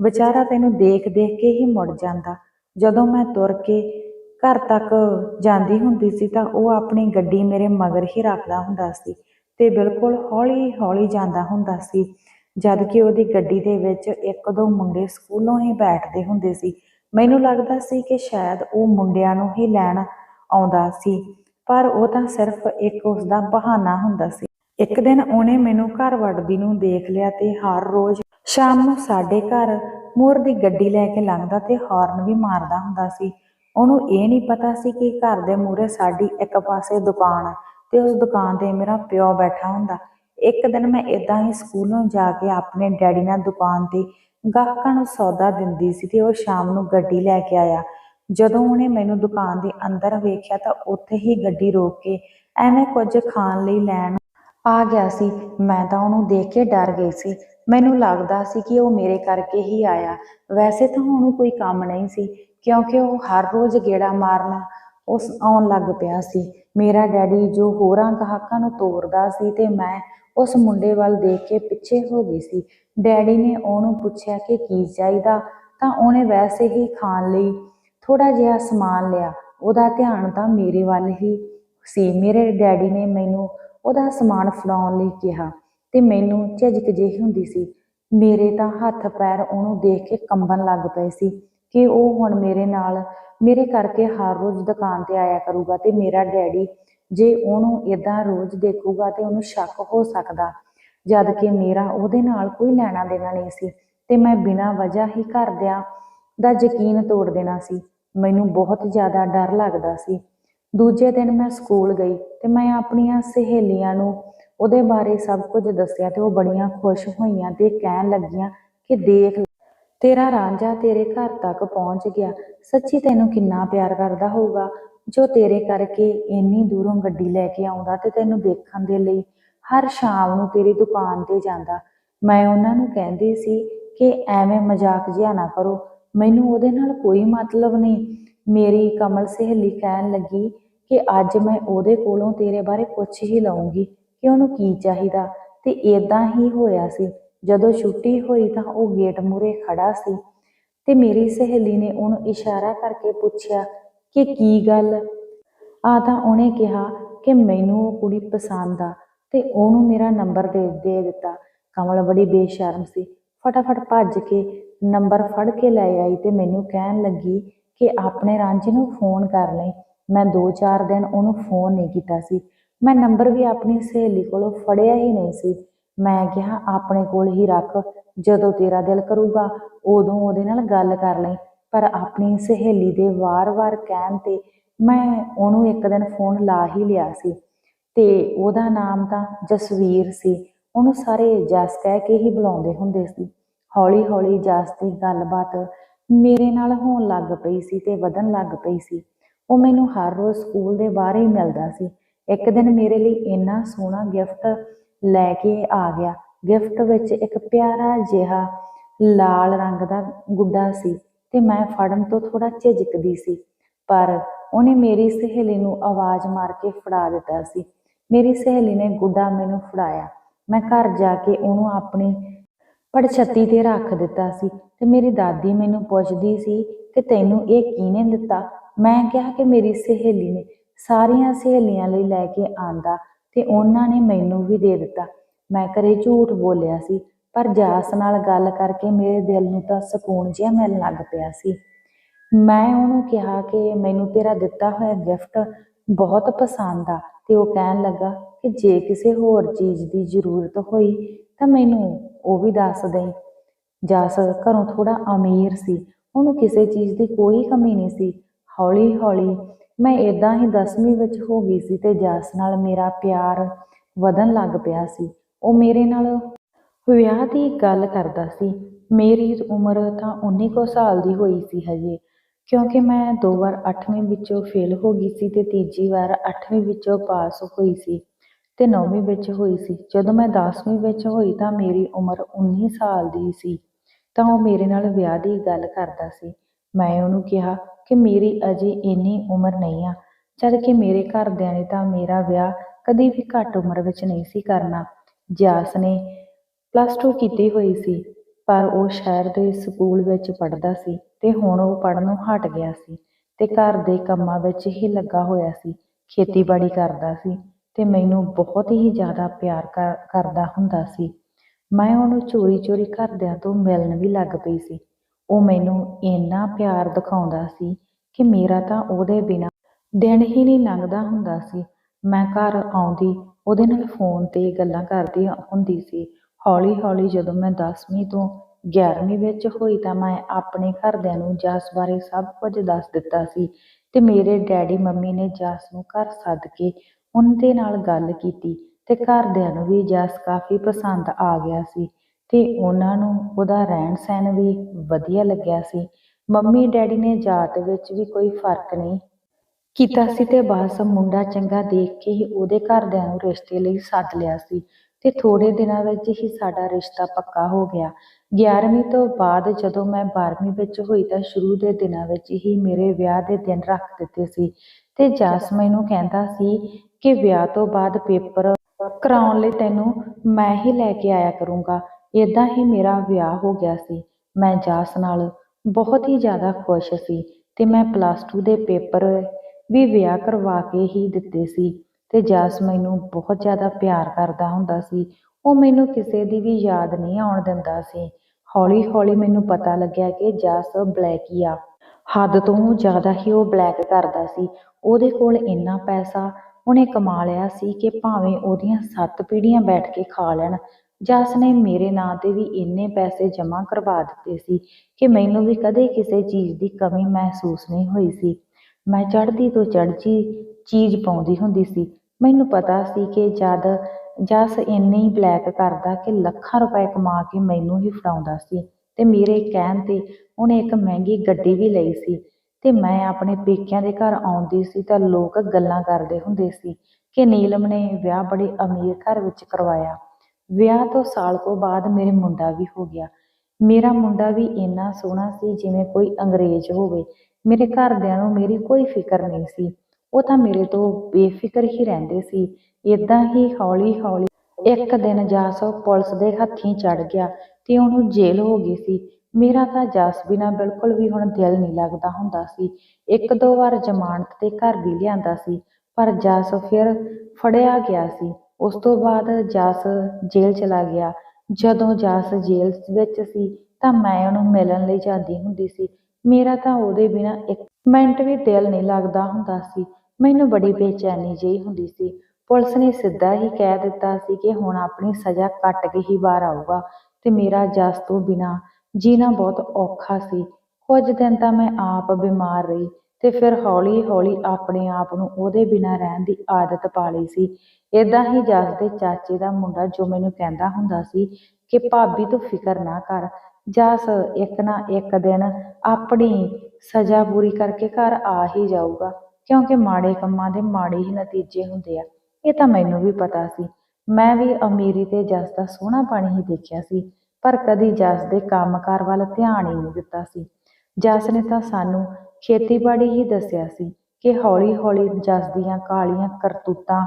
A: ਵਿਚਾਰਾ ਤੈਨੂੰ ਦੇਖ ਦੇਖ ਕੇ ਹੀ ਮੁੜ ਜਾਂਦਾ। ਜਦੋਂ ਮੈਂ ਤੁਰ ਕੇ ਘਰ ਤੱਕ ਜਾਂਦੀ ਹੁੰਦੀ ਸੀ ਤਾਂ ਉਹ ਆਪਣੀ ਗੱਡੀ ਮੇਰੇ ਮਗਰ ਹੀ ਰੱਖਦਾ ਹੁੰਦਾ ਸੀ ਤੇ ਬਿਲਕੁਲ ਹੌਲੀ ਹੌਲੀ ਜਾਂਦਾ ਹੁੰਦਾ ਸੀ। ਜਦ ਕਿ ਉਹਦੀ ਗੱਡੀ ਦੇ ਵਿੱਚ ਇੱਕ ਦੋ ਮੁੰਡੇ ਸਕੂਲੋਂ ਹੀ ਬੈਠਦੇ ਹੁੰਦੇ ਸੀ। ਮੈਨੂੰ ਲੱਗਦਾ ਸੀ ਕਿ ਸ਼ਾਇਦ ਉਹ ਮੁੰਡਿਆਂ ਨੂੰ ਹੀ ਲੈਣ ਆਉਂਦਾ ਸੀ, ਪਰ ਉਹ ਤਾਂ ਸਿਰਫ ਇੱਕ ਉਸ ਦਾ ਬਹਾਨਾ ਹੁੰਦਾ ਸੀ। ਇੱਕ ਦਿਨ ਉਹਨੇ ਮੈਨੂੰ ਘਰ ਵੜਦੀ ਨੂੰ ਦੇਖ ਲਿਆ ਤੇ ਹਰ ਰੋਜ਼ ਸ਼ਾਮ ਨੂੰ ਸਾਡੇ ਘਰ ਮੋਰ ਦੀ ਗੱਡੀ ਲੈ ਕੇ ਲੰਘਦਾ ਤੇ ਹਾਰਨ ਵੀ ਮਾਰਦਾ ਹੁੰਦਾ ਸੀ। ਉਹਨੂੰ ਇਹ ਨਹੀਂ ਪਤਾ ਸੀ ਕਿ ਘਰ ਦੇ ਮੂਹਰੇ ਸਾਡੀ ਇੱਕ ਪਾਸੇ ਦੁਕਾਨ ਆ ਤੇ ਉਸ ਦੁਕਾਨ ਤੇ ਮੇਰਾ ਪਿਓ ਬੈਠਾ ਹੁੰਦਾ। ਇੱਕ ਦਿਨ ਮੈਂ ਇਦਾਂ ਹੀ ਸਕੂਲੋਂ ਜਾ ਕੇ ਆਪਣੇ ਡੈਡੀ ਨਾਲ ਦੁਕਾਨ ਤੇ ਗਾਹਕਾਂ ਨੂੰ ਸੌਦਾ ਦਿੰਦੀ ਸੀ ਤੇ ਉਹ ਸ਼ਾਮ ਨੂੰ ਗੱਡੀ ਲੈ ਕੇ ਆਇਆ। ਜਦੋਂ ਉਹਨੇ ਮੈਨੂੰ ਦੁਕਾਨ ਦੇ ਅੰਦਰ ਵੇਖਿਆ ਤਾਂ ਉੱਥੇ ਹੀ ਗੱਡੀ ਰੋਕ ਕੇ ਐਵੇਂ ਕੁਝ ਖਾਣ ਲਈ ਲੈਣ ਆ ਗਿਆ ਸੀ। ਮੈਂ ਤਾਂ ਉਹਨੂੰ ਦੇਖ ਕੇ ਡਰ ਗਈ ਸੀ। ਮੈਨੂੰ ਲੱਗਦਾ ਸੀ ਕਿ ਉਹ ਮੇਰੇ ਕਰਕੇ ਹੀ ਆਇਆ। ਵੈਸੇ ਤਾਂ ਉਹਨੂੰ ਕੋਈ ਕੰਮ ਨਹੀਂ ਸੀ, ਕਿਉਂਕਿ ਉਹ ਹਰ ਰੋਜ਼ ਗੇੜਾ ਮਾਰਨਾ ਉਸ ਆਉਣ ਲੱਗ ਪਿਆ ਸੀ। ਮੇਰਾ ਡੈਡੀ ਜੋ ਹੋਰਾਂ ਗਾਹਕਾਂ ਨੂੰ ਤੋਰਦਾ ਸੀ ਤੇ ਮੈਂ ਉਸ ਮੁੰਡੇ ਵੱਲ ਦੇਖ ਕੇ ਪਿੱਛੇ ਹੋ ਗਈ ਸੀ। ਡੈਡੀ ਨੇ ਉਹਨੂੰ ਪੁੱਛਿਆ ਕਿ ਕੀ ਚਾਹੀਦਾ? ਤਾਂ ਉਹਨੇ ਵੈਸੇ ਹੀ ਖਾਣ ਲਈ ਥੋੜਾ ਜਿਹਾ ਸਮਾਨ ਲਿਆ। ਉਹਦਾ ਧਿਆਨ ਤਾਂ ਮੇਰੇ ਵੱਲ ਹੀ ਸੀ। ਮੇਰੇ ਡੈਡੀ ਨੇ ਮੈਨੂੰ ਉਹਦਾ ਸਮਾਨ ਫੜਾਉਣ ਲਈ ਕਿਹਾ ਤੇ ਮੈਨੂੰ ਝਿਜਕ ਜਿਹੀ ਹੁੰਦੀ ਸੀ। ਮੇਰੇ ਤਾਂ ਹੱਥ ਪੈਰ ਉਹਨੂੰ ਦੇਖ ਕੇ ਕੰਬਣ ਲੱਗ ਪਏ ਸੀ ਕਿ ਉਹ ਹੁਣ ਮੇਰੇ ਨਾਲ, ਮੇਰੇ ਕਰਕੇ ਹਰ ਰੋਜ਼ ਦੁਕਾਨ ਤੇ ਆਇਆ ਕਰੂਗਾ ਤੇ ਮੇਰਾ ਡੈਡੀ ਜੇ ਉਹਨੂੰ ਇਦਾਂ ਰੋਜ਼ ਦੇਖੂਗਾ ਤੇ ਉਹਨੂੰ ਸ਼ੱਕ ਹੋ ਸਕਦਾ, ਜਦ ਕਿ ਮੇਰਾ ਉਹਦੇ ਨਾਲ ਕੋਈ ਲੈਣਾ ਦੇਣਾ ਨਹੀਂ ਸੀ ਤੇ ਮੈਂ ਬਿਨਾਂ ਵਜ੍ਹਾ ਹੀ ਘਰਦਿਆਂ ਦਾ ਯਕੀਨ ਤੋੜ ਦੇਣਾ ਸੀ। ਮੈਨੂੰ ਬਹੁਤ ਜ਼ਿਆਦਾ ਡਰ ਲੱਗਦਾ ਸੀ। ਦੂਜੇ ਦਿਨ ਮੈਂ ਸਕੂਲ ਗਈ ਤੇ ਮੈਂ ਆਪਣੀਆਂ ਸਹੇਲੀਆਂ ਨੂੰ ਉਹਦੇ ਬਾਰੇ ਸਭ ਕੁਝ ਦੱਸਿਆ ਤੇ ਉਹ ਬੜੀਆਂ ਖੁਸ਼ ਹੋਈਆਂ ਤੇ ਕਹਿਣ ਲੱਗੀਆਂ ਕਿ ਦੇਖ ਤੇਰਾ ਰਾਂਝਾ ਤੇਰੇ ਘਰ ਤੱਕ ਪਹੁੰਚ ਗਿਆ। ਸੱਚੀ ਤੈਨੂੰ ਕਿੰਨਾ ਪਿਆਰ ਕਰਦਾ ਹੋਊਗਾ? ਜੋ ਤੇਰੇ ਕਰਕੇ ਇੰਨੀ ਦੂਰੋਂ ਗੱਡੀ ਲੈ ਕੇ ਆਉਂਦਾ ਤੇ ਤੈਨੂੰ ਦੇਖਣ ਦੇ ਲਈ ਹਰ ਸ਼ਾਮ ਨੂੰ ਤੇਰੀ ਦੁਕਾਨ ਤੇ ਜਾਂਦਾ। ਮੈਂ ਉਹਨਾਂ ਨੂੰ ਕਹਿੰਦੀ ਸੀ ਕਿ ਐਵੇਂ ਮਜ਼ਾਕ ਜਿਹਾ ਨਾ ਕਰੋ। ਮੈਨੂੰ ਉਹਦੇ ਨਾਲ ਕੋਈ ਮਤਲਬ ਨਹੀਂ। ਮੇਰੀ ਕਮਲ ਸਹੇਲੀ ਕਹਿਣ ਲੱਗੀ ਕਿ ਅੱਜ ਮੈਂ ਉਹਦੇ ਕੋਲੋਂ ਤੇਰੇ ਬਾਰੇ ਪੁੱਛ ਹੀ ਲਵਾਂਗੀ ਕਿ ਉਹਨੂੰ ਕੀ ਚਾਹੀਦਾ। ਤੇ ਇਦਾਂ ਹੀ ਹੋਇਆ ਸੀ। ਜਦੋਂ ਛੁੱਟੀ ਹੋਈ ਤਾਂ ਉਹ ਗੇਟ ਮੂਰੇ ਖੜਾ ਸੀ ਤੇ ਮੇਰੀ ਸਹੇਲੀ ਨੇ ਉਹਨੂੰ ਇਸ਼ਾਰਾ ਕਰਕੇ ਪੁੱਛਿਆ ਕਿ ਕੀ ਗੱਲ? ਆ ਤਾਂ ਉਹਨੇ ਕਿਹਾ ਕਿ ਮੈਨੂੰ ਉਹ ਕੁੜੀ ਪਸੰਦ ਆ ਤੇ ਉਹਨੂੰ ਮੇਰਾ ਨੰਬਰ ਦੇ ਦੇ ਦਿੱਤਾ। ਕਮਲ ਬੜੀ ਬੇਸ਼ਰਮ ਸੀ। ਫਟਾਫਟ ਭੱਜ ਕੇ ਨੰਬਰ ਫੜ ਕੇ ਲੈ ਆਈ ਤੇ ਮੈਨੂੰ ਕਹਿਣ ਲੱਗੀ ਕਿ ਆਪਣੇ ਰਾਂਝੇ ਨੂੰ ਫੋਨ ਕਰ ਲਈ ਮੈਂ 2-4 ਦਿਨ ਉਹਨੂੰ ਫੋਨ ਨਹੀਂ ਕੀਤਾ ਸੀ। ਮੈਂ ਨੰਬਰ ਵੀ ਆਪਣੀ ਸਹੇਲੀ ਕੋਲੋਂ ਫੜਿਆ ਹੀ ਨਹੀਂ ਸੀ। ਮੈਂ ਕਿਹਾ, ਆਪਣੇ ਕੋਲ ਹੀ ਰੱਖ। ਜਦੋਂ ਤੇਰਾ ਦਿਲ ਕਰੂਗਾ, ਉਦੋਂ ਉਹਦੇ ਨਾਲ ਗੱਲ ਕਰ ਲਈ। ਪਰ ਆਪਣੀ ਸਹੇਲੀ ਦੇ ਵਾਰ-ਵਾਰ ਕਹਿਣ ਤੇ ਮੈਂ ਉਹਨੂੰ ਇੱਕ ਦਿਨ ਫੋਨ ਲਾ ਹੀ ਲਿਆ ਸੀ। ਤੇ ਉਹਦਾ ਨਾਮ ਤਾਂ ਜਸਵੀਰ ਸੀ। ਉਹਨੂੰ ਸਾਰੇ ਜਸ ਕਹਿ ਕੇ ਹੀ ਬੁਲਾਉਂਦੇ ਹੁੰਦੇ ਸੀ। ਹੌਲੀ-ਹੌਲੀ ਜਸ ਦੀ ਗੱਲਬਾਤ ਮੇਰੇ ਨਾਲ ਹੋਣ ਲੱਗ ਪਈ ਸੀ ਤੇ ਵਧਣ ਲੱਗ ਪਈ ਸੀ। ਉਹ ਮੈਨੂੰ ਹਰ ਰੋਜ਼ ਸਕੂਲ ਦੇ ਬਾਹਰ ਹੀ ਮਿਲਦਾ ਸੀ। ਇੱਕ ਦਿਨ ਮੇਰੇ ਲਈ ਇੰਨਾ ਸੋਹਣਾ ਗਿਫਟ ਲੈ ਕੇ ਆ ਗਿਆ। ਗਿਫਟ ਵਿੱਚ ਇੱਕ ਪਿਆਰਾ ਜਿਹਾ ਲਾਲ ਰੰਗ ਦਾ ਗੁੱਡਾ ਸੀ ਤੇ ਮੈਂ ਫੜਨ ਤੋਂ ਥੋੜਾ ਝਿਜਕਦੀ ਸੀ। ਪਰ ਉਹਨੇ ਮੇਰੀ ਸਹੇਲੀ ਨੂੰ ਆਵਾਜ਼ ਮਾਰ ਕੇ ਫੜਾ ਦਿੱਤਾ ਸੀ। ਮੇਰੀ ਸਹੇਲੀ ਨੇ ਗੁੱਡਾ ਮੈਨੂੰ ਫੜਾਇਆ। ਮੈਂ ਘਰ ਜਾ ਕੇ ਉਹਨੂੰ ਆਪਣੀ ਪੜਛੱਤੀ ਤੇ ਰੱਖ ਦਿੱਤਾ ਸੀ ਤੇ ਮੇਰੀ ਦਾਦੀ ਮੈਨੂੰ ਪੁੱਛਦੀ ਸੀ ਕਿ ਤੈਨੂੰ ਇਹ ਕਿਹਨੇ ਦਿੱਤਾ? ਮੈਂ ਕਿਹਾ ਕਿ ਮੇਰੀ ਸਹੇਲੀ ਨੇ। ਸਾਰੀਆਂ ਸਹੇਲੀਆਂ ਲਈ ਲੈ ਕੇ ਆਂਦਾ ਤੇ ਉਹਨਾਂ ਨੇ ਮੈਨੂੰ ਵੀ ਦੇ ਦਿੱਤਾ। ਮੈਂ ਘਰੇ ਝੂਠ ਬੋਲਿਆ ਸੀ, ਪਰ ਜਾਸ ਨਾਲ ਗੱਲ ਕਰਕੇ ਮੇਰੇ ਦਿਲ ਨੂੰ ਤਾਂ ਸਕੂਨ ਜਿਹਾ ਮਿਲਣ ਲੱਗ ਪਿਆ ਸੀ। ਮੈਂ ਉਹਨੂੰ ਕਿਹਾ ਕਿ ਮੈਨੂੰ ਤੇਰਾ ਦਿੱਤਾ ਹੋਇਆ ਗਿਫਟ ਬਹੁਤ ਪਸੰਦ ਆ ਤੇ ਉਹ ਕਹਿਣ ਲੱਗਾ ਕਿ ਜੇ ਕਿਸੇ ਹੋਰ ਚੀਜ਼ ਦੀ ਜ਼ਰੂਰਤ ਹੋਈ ਤਾਂ ਮੈਨੂੰ ਉਹ ਵੀ ਦੱਸ ਦੇਈਂ। ਜਸ ਘਰੋਂ ਥੋੜਾ ਅਮੀਰ ਸੀ, ਉਹਨੂੰ ਕਿਸੇ ਚੀਜ਼ ਦੀ ਕੋਈ ਕਮੀ ਨਹੀਂ ਸੀ। ਹੌਲੀ ਹੌਲੀ ਮੈਂ ਇਦਾਂ ਹੀ 10ਵੀਂ ਵਿੱਚ ਹੋ ਗਈ ਸੀ ਤੇ ਜਸ ਨਾਲ ਮੇਰਾ ਪਿਆਰ ਵਧਣ ਲੱਗ ਪਿਆ ਸੀ। ਉਹ ਮੇਰੇ ਨਾਲ ਵਿਆਹ ਦੀ ਗੱਲ ਕਰਦਾ ਸੀ। ਮੇਰੀ ਉਮਰ ਤਾਂ 19 ਕੁ ਸਾਲ ਦੀ ਹੋਈ ਸੀ ਹਜੇ, ਕਿਉਂਕਿ ਮੈਂ ਦੋ ਵਾਰ 8ਵੀਂ ਵਿੱਚੋਂ ਫੇਲ ਹੋ ਗਈ ਸੀ ਤੇ ਤੀਜੀ ਵਾਰ 8ਵੀਂ ਵਿੱਚੋਂ ਪਾਸ ਹੋਈ ਸੀ। ਤੇ 9ਵੀਂ ਵਿੱਚ ਹੋਈ ਸੀ। ਜਦੋਂ ਮੈਂ 10ਵੀਂ ਵਿੱਚ ਹੋਈ ਤਾਂ ਮੇਰੀ ਉਮਰ 19 ਸਾਲ ਦੀ ਸੀ। ਤਾਂ ਉਹ ਮੇਰੇ ਨਾਲ ਵਿਆਹ ਦੀ ਗੱਲ ਕਰਦਾ ਸੀ। ਮੈਂ ਉਹਨੂੰ ਕਿਹਾ ਕਿ ਮੇਰੀ ਅਜੇ ਇੰਨੀ ਉਮਰ ਨਹੀਂ ਆ। ਜਦ ਕਿ ਮੇਰੇ ਘਰਦਿਆਂ ਨੇ ਤਾਂ ਮੇਰਾ ਵਿਆਹ ਕਦੀ ਵੀ ਘੱਟ ਉਮਰ ਵਿੱਚ ਨਹੀਂ ਸੀ ਕਰਨਾ। ਜਿਆਸ ਨੇ ਪਲੱਸ 2 ਕੀਤੀ ਹੋਈ ਸੀ, ਪਰ ਉਹ ਸ਼ਹਿਰ ਦੇ ਸਕੂਲ ਵਿੱਚ ਪੜ੍ਹਦਾ ਸੀ ਤੇ ਹੁਣ ਉਹ ਪੜ੍ਹਨੋਂ ਹਟ ਗਿਆ ਸੀ ਤੇ ਘਰ ਦੇ ਕੰਮਾਂ ਵਿੱਚ ਹੀ ਲੱਗਾ ਹੋਇਆ ਸੀ। ਖੇਤੀਬਾੜੀ ਕਰਦਾ ਸੀ। ਤੇ ਮੈਨੂੰ ਬਹੁਤ ਹੀ ਜ਼ਿਆਦਾ ਪਿਆਰ ਕਰ- ਕਰਦਾ ਹੁੰਦਾ ਸੀ। ਮੈਂ ਉਹਨੂੰ ਚੋਰੀ ਚੋਰੀ ਘਰਦਿਆਂ ਤੋਂ ਮਿਲਣ ਵੀ ਲੱਗ ਪਈ ਸੀ। ਉਹ ਮੈਨੂੰ ਇੰਨਾ ਪਿਆਰ ਦਿਖਾਉਂਦਾ ਸੀ ਕਿ ਮੇਰਾ ਤਾਂ ਉਹਦੇ ਬਿਨਾਂ ਦਿਨ ਹੀ ਨਹੀਂ ਲੰਘਦਾ ਹੁੰਦਾ ਸੀ। ਮੈਂ ਘਰ ਆਉਂਦੀ, ਉਹਦੇ ਨਾਲ ਫੋਨ ਤੇ ਗੱਲਾਂ ਕਰਦੀ ਹੁੰਦੀ ਸੀ। ਹੌਲੀ ਹੌਲੀ ਜਦੋਂ ਮੈਂ 10ਵੀਂ ਤੋਂ 11ਵੀਂ ਵਿੱਚ ਹੋਈ ਤਾਂ ਮੈਂ ਆਪਣੇ ਘਰਦਿਆਂ ਨੂੰ ਜਸ ਬਾਰੇ ਸਭ ਕੁਝ ਦੱਸ ਦਿੱਤਾ ਸੀ ਤੇ ਮੇਰੇ ਡੈਡੀ ਮੰਮੀ ਨੇ ਜਸ ਨੂੰ ਘਰ ਸੱਦ ਕੇ ਉਹਦੇ ਨਾਲ ਗੱਲ ਕੀਤੀ ਤੇ ਘਰਦਿਆਂ ਨੂੰ ਵੀ ਜਸ ਕਾਫੀ ਪਸੰਦ ਆ ਗਿਆ ਸੀ ਤੇ ਉਹਨਾਂ ਨੂੰ ਉਹਦਾ ਰਹਿਣ ਸਹਿਣ ਵੀ ਵਧੀਆ ਲੱਗਿਆ ਸੀ। ਮੰਮੀ ਡੈਡੀ ਨੇ ਜਾਤ ਵਿੱਚ ਵੀ ਕੋਈ ਫ਼ਰਕ ਨਹੀਂ ਕੀਤਾ ਸੀ ਤੇ ਬਸ ਮੁੰਡਾ ਚੰਗਾ ਦੇਖ ਕੇ ਹੀ ਉਹਦੇ ਘਰਦਿਆਂ ਨੂੰ ਰਿਸ਼ਤੇ ਲਈ ਸੱਦ ਲਿਆ ਸੀ ਤੇ ਥੋੜੇ ਦਿਨਾਂ ਵਿੱਚ ਹੀ ਸਾਡਾ ਰਿਸ਼ਤਾ ਪੱਕਾ ਹੋ ਗਿਆ। 11ਵੀਂ ਤੋਂ ਬਾਅਦ ਜਦੋਂ ਮੈਂ 12ਵੀਂ ਵਿੱਚ ਹੋਈ ਤਾਂ ਸ਼ੁਰੂ ਦੇ ਦਿਨਾਂ ਵਿੱਚ ਹੀ ਮੇਰੇ ਵਿਆਹ ਦੇ ਦਿਨ ਰੱਖ ਦਿੱਤੇ ਸੀ ਤੇ ਜਸ ਮੈਨੂੰ ਕਹਿੰਦਾ ਸੀ ਕਿ ਵਿਆਹ ਤੋਂ ਬਾਅਦ ਪੇਪਰ ਕਰਾਉਣ ਲਈ ਤੈਨੂੰ ਮੈਂ ਹੀ ਲੈ ਕੇ ਆਇਆ ਕਰੂੰਗਾ। ਇਦਾਂ ਹੀ ਮੇਰਾ ਵਿਆਹ ਹੋ ਗਿਆ ਸੀ। ਮੈਂ ਜਾਸ ਨਾਲ ਬਹੁਤ ਹੀ ਜ਼ਿਆਦਾ ਖੁਸ਼ ਸੀ ਤੇ ਮੈਂ ਪਲੱਸ 2 ਦੇ ਪੇਪਰ ਵੀ ਵਿਆਹ ਕਰਵਾ ਕੇ ਹੀ ਦਿੱਤੇ ਸੀ ਤੇ ਜਾਸ ਮੈਨੂੰ ਬਹੁਤ ਜ਼ਿਆਦਾ ਪਿਆਰ ਕਰਦਾ ਹੁੰਦਾ ਸੀ। ਉਹ ਮੈਨੂੰ ਕਿਸੇ ਦੀ ਵੀ ਯਾਦ ਨਹੀਂ ਆਉਣ ਦਿੰਦਾ ਸੀ। ਹੌਲੀ ਹੌਲੀ ਮੈਨੂੰ ਪਤਾ ਲੱਗਿਆ ਕਿ ਜਾਸ ਬਲੈਕ ਹੀ ਆ। ਹੱਦ ਤੋਂ ਜ਼ਿਆਦਾ ਹੀ ਉਹ ਬਲੈਕ ਕਰਦਾ ਸੀ। ਉਹਦੇ ਕੋਲ ਇੰਨਾ ਪੈਸਾ ਉਹਨੇ ਕਮਾ ਲਿਆ ਸੀ ਕਿ ਭਾਵੇਂ ਉਹਦੀਆਂ ਸੱਤ ਪੀੜ੍ਹੀਆਂ ਬੈਠ ਕੇ ਖਾ ਲੈਣ, ਜਸ ਨੇ ਮੇਰੇ ਨਾਂ ਤੇ ਵੀ ਇੰਨੇ ਪੈਸੇ ਜਮ੍ਹਾਂ ਕਰਵਾ ਦਿੱਤੇ ਸੀ ਕਿ ਮੈਨੂੰ ਵੀ ਕਦੇ ਕਿਸੇ ਚੀਜ਼ ਦੀ ਕਮੀ ਮਹਿਸੂਸ ਨਹੀਂ ਹੋਈ ਸੀ। ਮੈਂ ਚੜ੍ਹਦੀ ਤੋਂ ਚੜ੍ਹਦੀ ਚੀਜ਼ ਪਾਉਂਦੀ ਹੁੰਦੀ ਸੀ। ਮੈਨੂੰ ਪਤਾ ਸੀ ਕਿ ਜਦ ਜਸ ਇੰਨੇ ਹੀ ਬਲੈਕ ਕਰਦਾ ਕਿ ਲੱਖਾਂ ਰੁਪਏ ਕਮਾ ਕੇ ਮੈਨੂੰ ਹੀ ਫੜਾਉਂਦਾ ਸੀ ਤੇ ਮੇਰੇ ਕਹਿਣ ਤੇ ਉਹਨੇ ਇੱਕ ਮਹਿੰਗੀ ਗੱਡੀ ਵੀ ਲਈ ਸੀ। ਤੇ ਮੈਂ ਆਪਣੇ ਪੇਕਿਆਂ ਦੇ ਘਰ ਆਉਂਦੀ ਸੀ ਤਾਂ ਲੋਕ ਗੱਲਾਂ ਕਰਦੇ ਹੁੰਦੇ ਸੀ ਕਿ ਨੀਲਮ ਨੇ ਵਿਆਹ ਬੜੇ ਅਮੀਰ ਘਰ ਵਿੱਚ ਕਰਵਾਇਆ। ਵਿਆਹ ਤੋਂ ਸਾਲ ਕੁ ਬਾਅਦ ਮੇਰੇ ਮੁੰਡਾ ਵੀ ਹੋ ਗਿਆ। ਮੇਰਾ ਮੁੰਡਾ ਵੀ ਇੰਨਾ ਸੋਹਣਾ ਸੀ ਜਿਵੇਂ ਕੋਈ ਅੰਗਰੇਜ਼ ਹੋਵੇ। ਮੇਰੇ ਘਰਦਿਆਂ ਨੂੰ ਮੇਰੀ ਕੋਈ ਫਿਕਰ ਨਹੀਂ ਸੀ। ਉਹ ਤਾਂ ਮੇਰੇ ਤੋਂ ਬੇਫਿਕਰ ਹੀ ਰਹਿੰਦੇ ਸੀ। ਇਦਾਂ ਹੀ ਹੌਲੀ ਹੌਲੀ ਇੱਕ ਦਿਨ ਜਸ ਪੁਲਿਸ ਦੇ ਹੱਥੀਂ ਚੜ ਗਿਆ ਤੇ ਉਹਨੂੰ ਜੇਲ੍ਹ ਹੋ ਗਈ ਸੀ। ਮੇਰਾ ਤਾਂ ਜਸ ਬਿਨਾਂ ਬਿਲਕੁਲ ਵੀ ਹੁਣ ਦਿਲ ਨਹੀਂ ਲੱਗਦਾ ਹੁੰਦਾ ਸੀ। ਇੱਕ ਦੋ ਵਾਰ ਜ਼ਮਾਨਤ ਤੇ ਘਰ ਵੀ ਲਿਆਂਦਾ ਸੀ, ਪਰ ਜਸ ਫਿਰ ਫੜਿਆ ਗਿਆ ਸੀ। ਉਸ ਤੋਂ ਬਾਅਦ ਜਸ ਜੇਲ੍ਹ ਚਲਾ ਗਿਆ। ਜਦੋਂ ਜਸ ਜੇਲ੍ਹ ਵਿੱਚ ਸੀ, ਤਾਂ ਮੈਂ ਉਹਨੂੰ ਮਿਲਣ ਲਈ ਜਾਂਦੀ ਹੁੰਦੀ ਸੀ। ਮੇਰਾ ਤਾਂ ਉਹਦੇ ਬਿਨਾਂ ਇੱਕ ਮਿੰਟ ਵੀ ਦਿਲ ਨਹੀਂ ਲੱਗਦਾ ਹੁੰਦਾ ਸੀ। ਮੈਨੂੰ ਬੜੀ ਬੇਚੈਨੀ ਜਿਹੀ ਹੁੰਦੀ ਸੀ। ਪੁਲਿਸ ਨੇ ਸਿੱਧਾ ਹੀ ਕਹਿ ਦਿੱਤਾ ਸੀ ਕਿ ਹੁਣ ਆਪਣੀ ਸਜ਼ਾ ਕੱਟ ਕੇ ਹੀ ਬਾਹਰ ਆਊਗਾ ਤੇ ਮੇਰਾ ਜਸ ਤੋਂ ਬਿਨਾਂ ਜੀਣਾ ਬਹੁਤ ਔਖਾ ਸੀ। ਕੁਝ ਦਿਨ ਤਾਂ ਮੈਂ ਆਪ ਬਿਮਾਰ ਰਹੀ ਤੇ ਫਿਰ ਹੌਲੀ ਹੌਲੀ ਆਪਣੇ ਆਪ ਨੂੰ ਉਹਦੇ ਬਿਨਾਂ ਰਹਿਣ ਦੀ ਆਦਤ ਪਾ ਲਈ ਸੀ। ਇਦਾਂ ਹੀ ਜਸ ਦੇ ਚਾਚੇ ਦਾ ਮੁੰਡਾ ਜੋ ਮੈਨੂੰ ਕਹਿੰਦਾ ਹੁੰਦਾ ਸੀ ਕਿ ਭਾਬੀ ਤੂੰ ਫਿਕਰ ਨਾ ਕਰ, ਜਸ ਇੱਕ ਨਾ ਇੱਕ ਦਿਨ ਆਪਣੀ ਸਜ਼ਾ ਪੂਰੀ ਕਰਕੇ ਘਰ ਆ ਹੀ ਜਾਊਗਾ, ਕਿਉਂਕਿ ਮਾੜੇ ਕੰਮਾਂ ਦੇ ਮਾੜੇ ਹੀ ਨਤੀਜੇ ਹੁੰਦੇ ਆ। ਇਹ ਤਾਂ ਮੈਨੂੰ ਵੀ ਪਤਾ ਸੀ। ਮੈਂ ਵੀ ਅਮੀਰੀ ਤੇ ਜਸ ਦਾ ਸੋਹਣਾ ਪਾਣੀ ਹੀ ਦੇਖਿਆ ਸੀ। ਪਰ ਕਦੀ ਜਸ ਦੇ ਕੰਮਕਾਰ ਵੱਲ ਧਿਆਨ ਹੀ ਨਹੀਂ ਦਿੱਤਾ ਸੀ। ਜਸ ਨੇ ਤਾਂ ਸਾਨੂੰ ਖੇਤੀਬਾੜੀ ਹੀ ਦੱਸਿਆ ਸੀ ਕਿ ਹੌਲੀ ਹੌਲੀ ਜਸ ਦੀਆਂ ਕਾਲੀਆਂ ਕਰਤੂਤਾਂ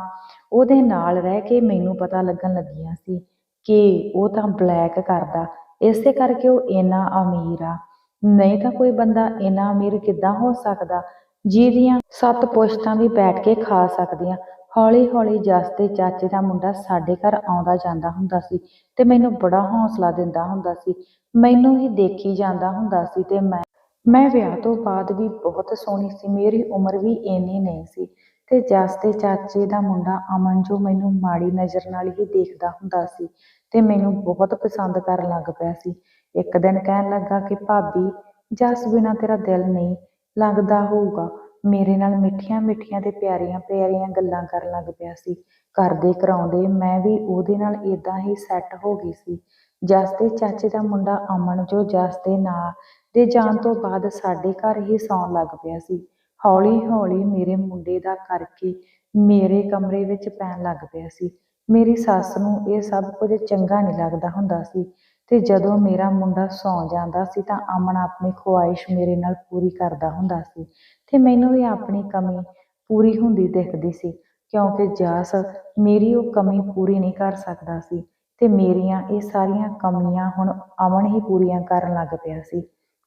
A: ਉਹਦੇ ਨਾਲ ਰਹਿ ਕੇ ਮੈਨੂੰ ਪਤਾ ਲੱਗਣ ਲੱਗੀਆਂ ਸੀ ਕਿ ਉਹ ਤਾਂ ਬਲੈਕ ਕਰਦਾ, ਇਸੇ ਕਰਕੇ ਉਹ ਇੰਨਾ ਅਮੀਰ ਆ। ਨਹੀਂ ਤਾਂ ਕੋਈ ਬੰਦਾ ਇੰਨਾ ਅਮੀਰ ਕਿੱਦਾਂ ਹੋ ਸਕਦਾ? ਜਿਹਦੀਆਂ ਸੱਤ ਪੁਸ਼ਤਾਂ ਵੀ ਬੈਠ ਕੇ ਖਾ ਸਕਦੀਆਂ ਹੌਲੀ ਹੌਲੀ ਜਸ ਦੇ ਚਾਚੇ ਦਾ ਮੁੰਡਾ ਸਾਡੇ ਘਰ ਆਉਂਦਾ ਜਾਂਦਾ ਹੁੰਦਾ ਸੀ ਤੇ ਮੈਨੂੰ ਬੜਾ ਹੌਸਲਾ ਦਿੰਦਾ ਹੁੰਦਾ ਸੀ। ਮੈਨੂੰ ਹੀ ਦੇਖੀ ਜਾਂਦਾ ਹੁੰਦਾ ਸੀ ਤੇ ਮੈਂ ਮੈਂ ਵਿਆਹ ਤੋਂ ਬਾਅਦ ਵੀ ਬਹੁਤ ਸੋਹਣੀ ਸੀ, ਮੇਰੀ ਉਮਰ ਵੀ ਇੰਨੀ ਨਹੀਂ ਸੀ ਤੇ ਜਸ ਦੇ ਚਾਚੇ ਦਾ ਮੁੰਡਾ ਅਮਨ ਜੋ ਮੈਨੂੰ ਮਾੜੀ ਨਜ਼ਰ ਨਾਲ ਹੀ ਦੇਖਦਾ ਹੁੰਦਾ ਸੀ ਤੇ ਮੈਨੂੰ ਬਹੁਤ ਪਸੰਦ ਕਰਨ ਲੱਗ ਪਿਆ ਸੀ। ਇੱਕ ਦਿਨ ਕਹਿਣ ਲੱਗਾ ਕਿ ਭਾਬੀ, ਜਸ ਬਿਨਾਂ ਤੇਰਾ ਦਿਲ ਨਹੀਂ ਲੱਗਦਾ ਹੋਊਗਾ। ਮੇਰੇ ਨਾਲ ਮਿੱਠੀਆਂ ਮਿੱਠੀਆਂ ਤੇ ਪਿਆਰੀਆਂ ਪਿਆਰੀਆਂ ਗੱਲਾਂ ਕਰਨ ਲੱਗ ਪਿਆ ਸੀ। ਕਰਦੇ ਕਰਾਉਂਦੇ ਮੈਂ ਵੀ ਉਹਦੇ ਨਾਲ ਇਦਾਂ ਹੀ ਸੈੱਟ ਹੋ ਗਈ ਸੀ। ਜਸ ਦੇ ਚਾਚੇ ਦਾ ਮੁੰਡਾ ਅਮਨ ਜੋ ਜਸ ਦੇ ਨਾਂ ਦੇ ਜਾਣ ਤੋਂ ਬਾਅਦ ਸਾਡੇ ਘਰ ਹੀ ਸੌਣ ਲੱਗ ਪਿਆ ਸੀ। ਹੌਲੀ ਹੌਲੀ ਮੇਰੇ ਮੁੰਡੇ ਦਾ ਕਰਕੇ ਮੇਰੇ ਕਮਰੇ ਵਿੱਚ ਪੈਣ ਲੱਗ ਪਿਆ ਸੀ। ਮੇਰੀ ਸੱਸ ਨੂੰ ਇਹ ਸਭ ਕੁਝ ਚੰਗਾ ਨਹੀਂ ਲੱਗਦਾ ਹੁੰਦਾ ਸੀ। ਤੇ ਜਦੋਂ ਮੇਰਾ ਮੁੰਡਾ ਸੌਂ ਜਾਂਦਾ ਸੀ ਤਾਂ ਅਮਨ ਆਪਣੀ ਖੁਆਇਸ਼ ਮੇਰੇ ਨਾਲ ਪੂਰੀ ਕਰਦਾ ਹੁੰਦਾ ਸੀ ਤੇ ਮੈਨੂੰ ਵੀ ਆਪਣੀ ਕਮੀ ਪੂਰੀ ਹੁੰਦੀ ਦਿਖਦੀ ਸੀ, ਕਿਉਂਕਿ ਜਸ ਮੇਰੀ ਉਹ ਕਮੀ ਪੂਰੀ ਨਹੀਂ ਕਰ ਸਕਦਾ ਸੀ ਤੇ ਮੇਰੀਆਂ ਇਹ ਸਾਰੀਆਂ ਕਮੀਆਂ ਹੁਣ ਅਮਨ ਹੀ ਪੂਰੀਆਂ ਕਰਨ ਲੱਗ ਪਿਆ ਸੀ,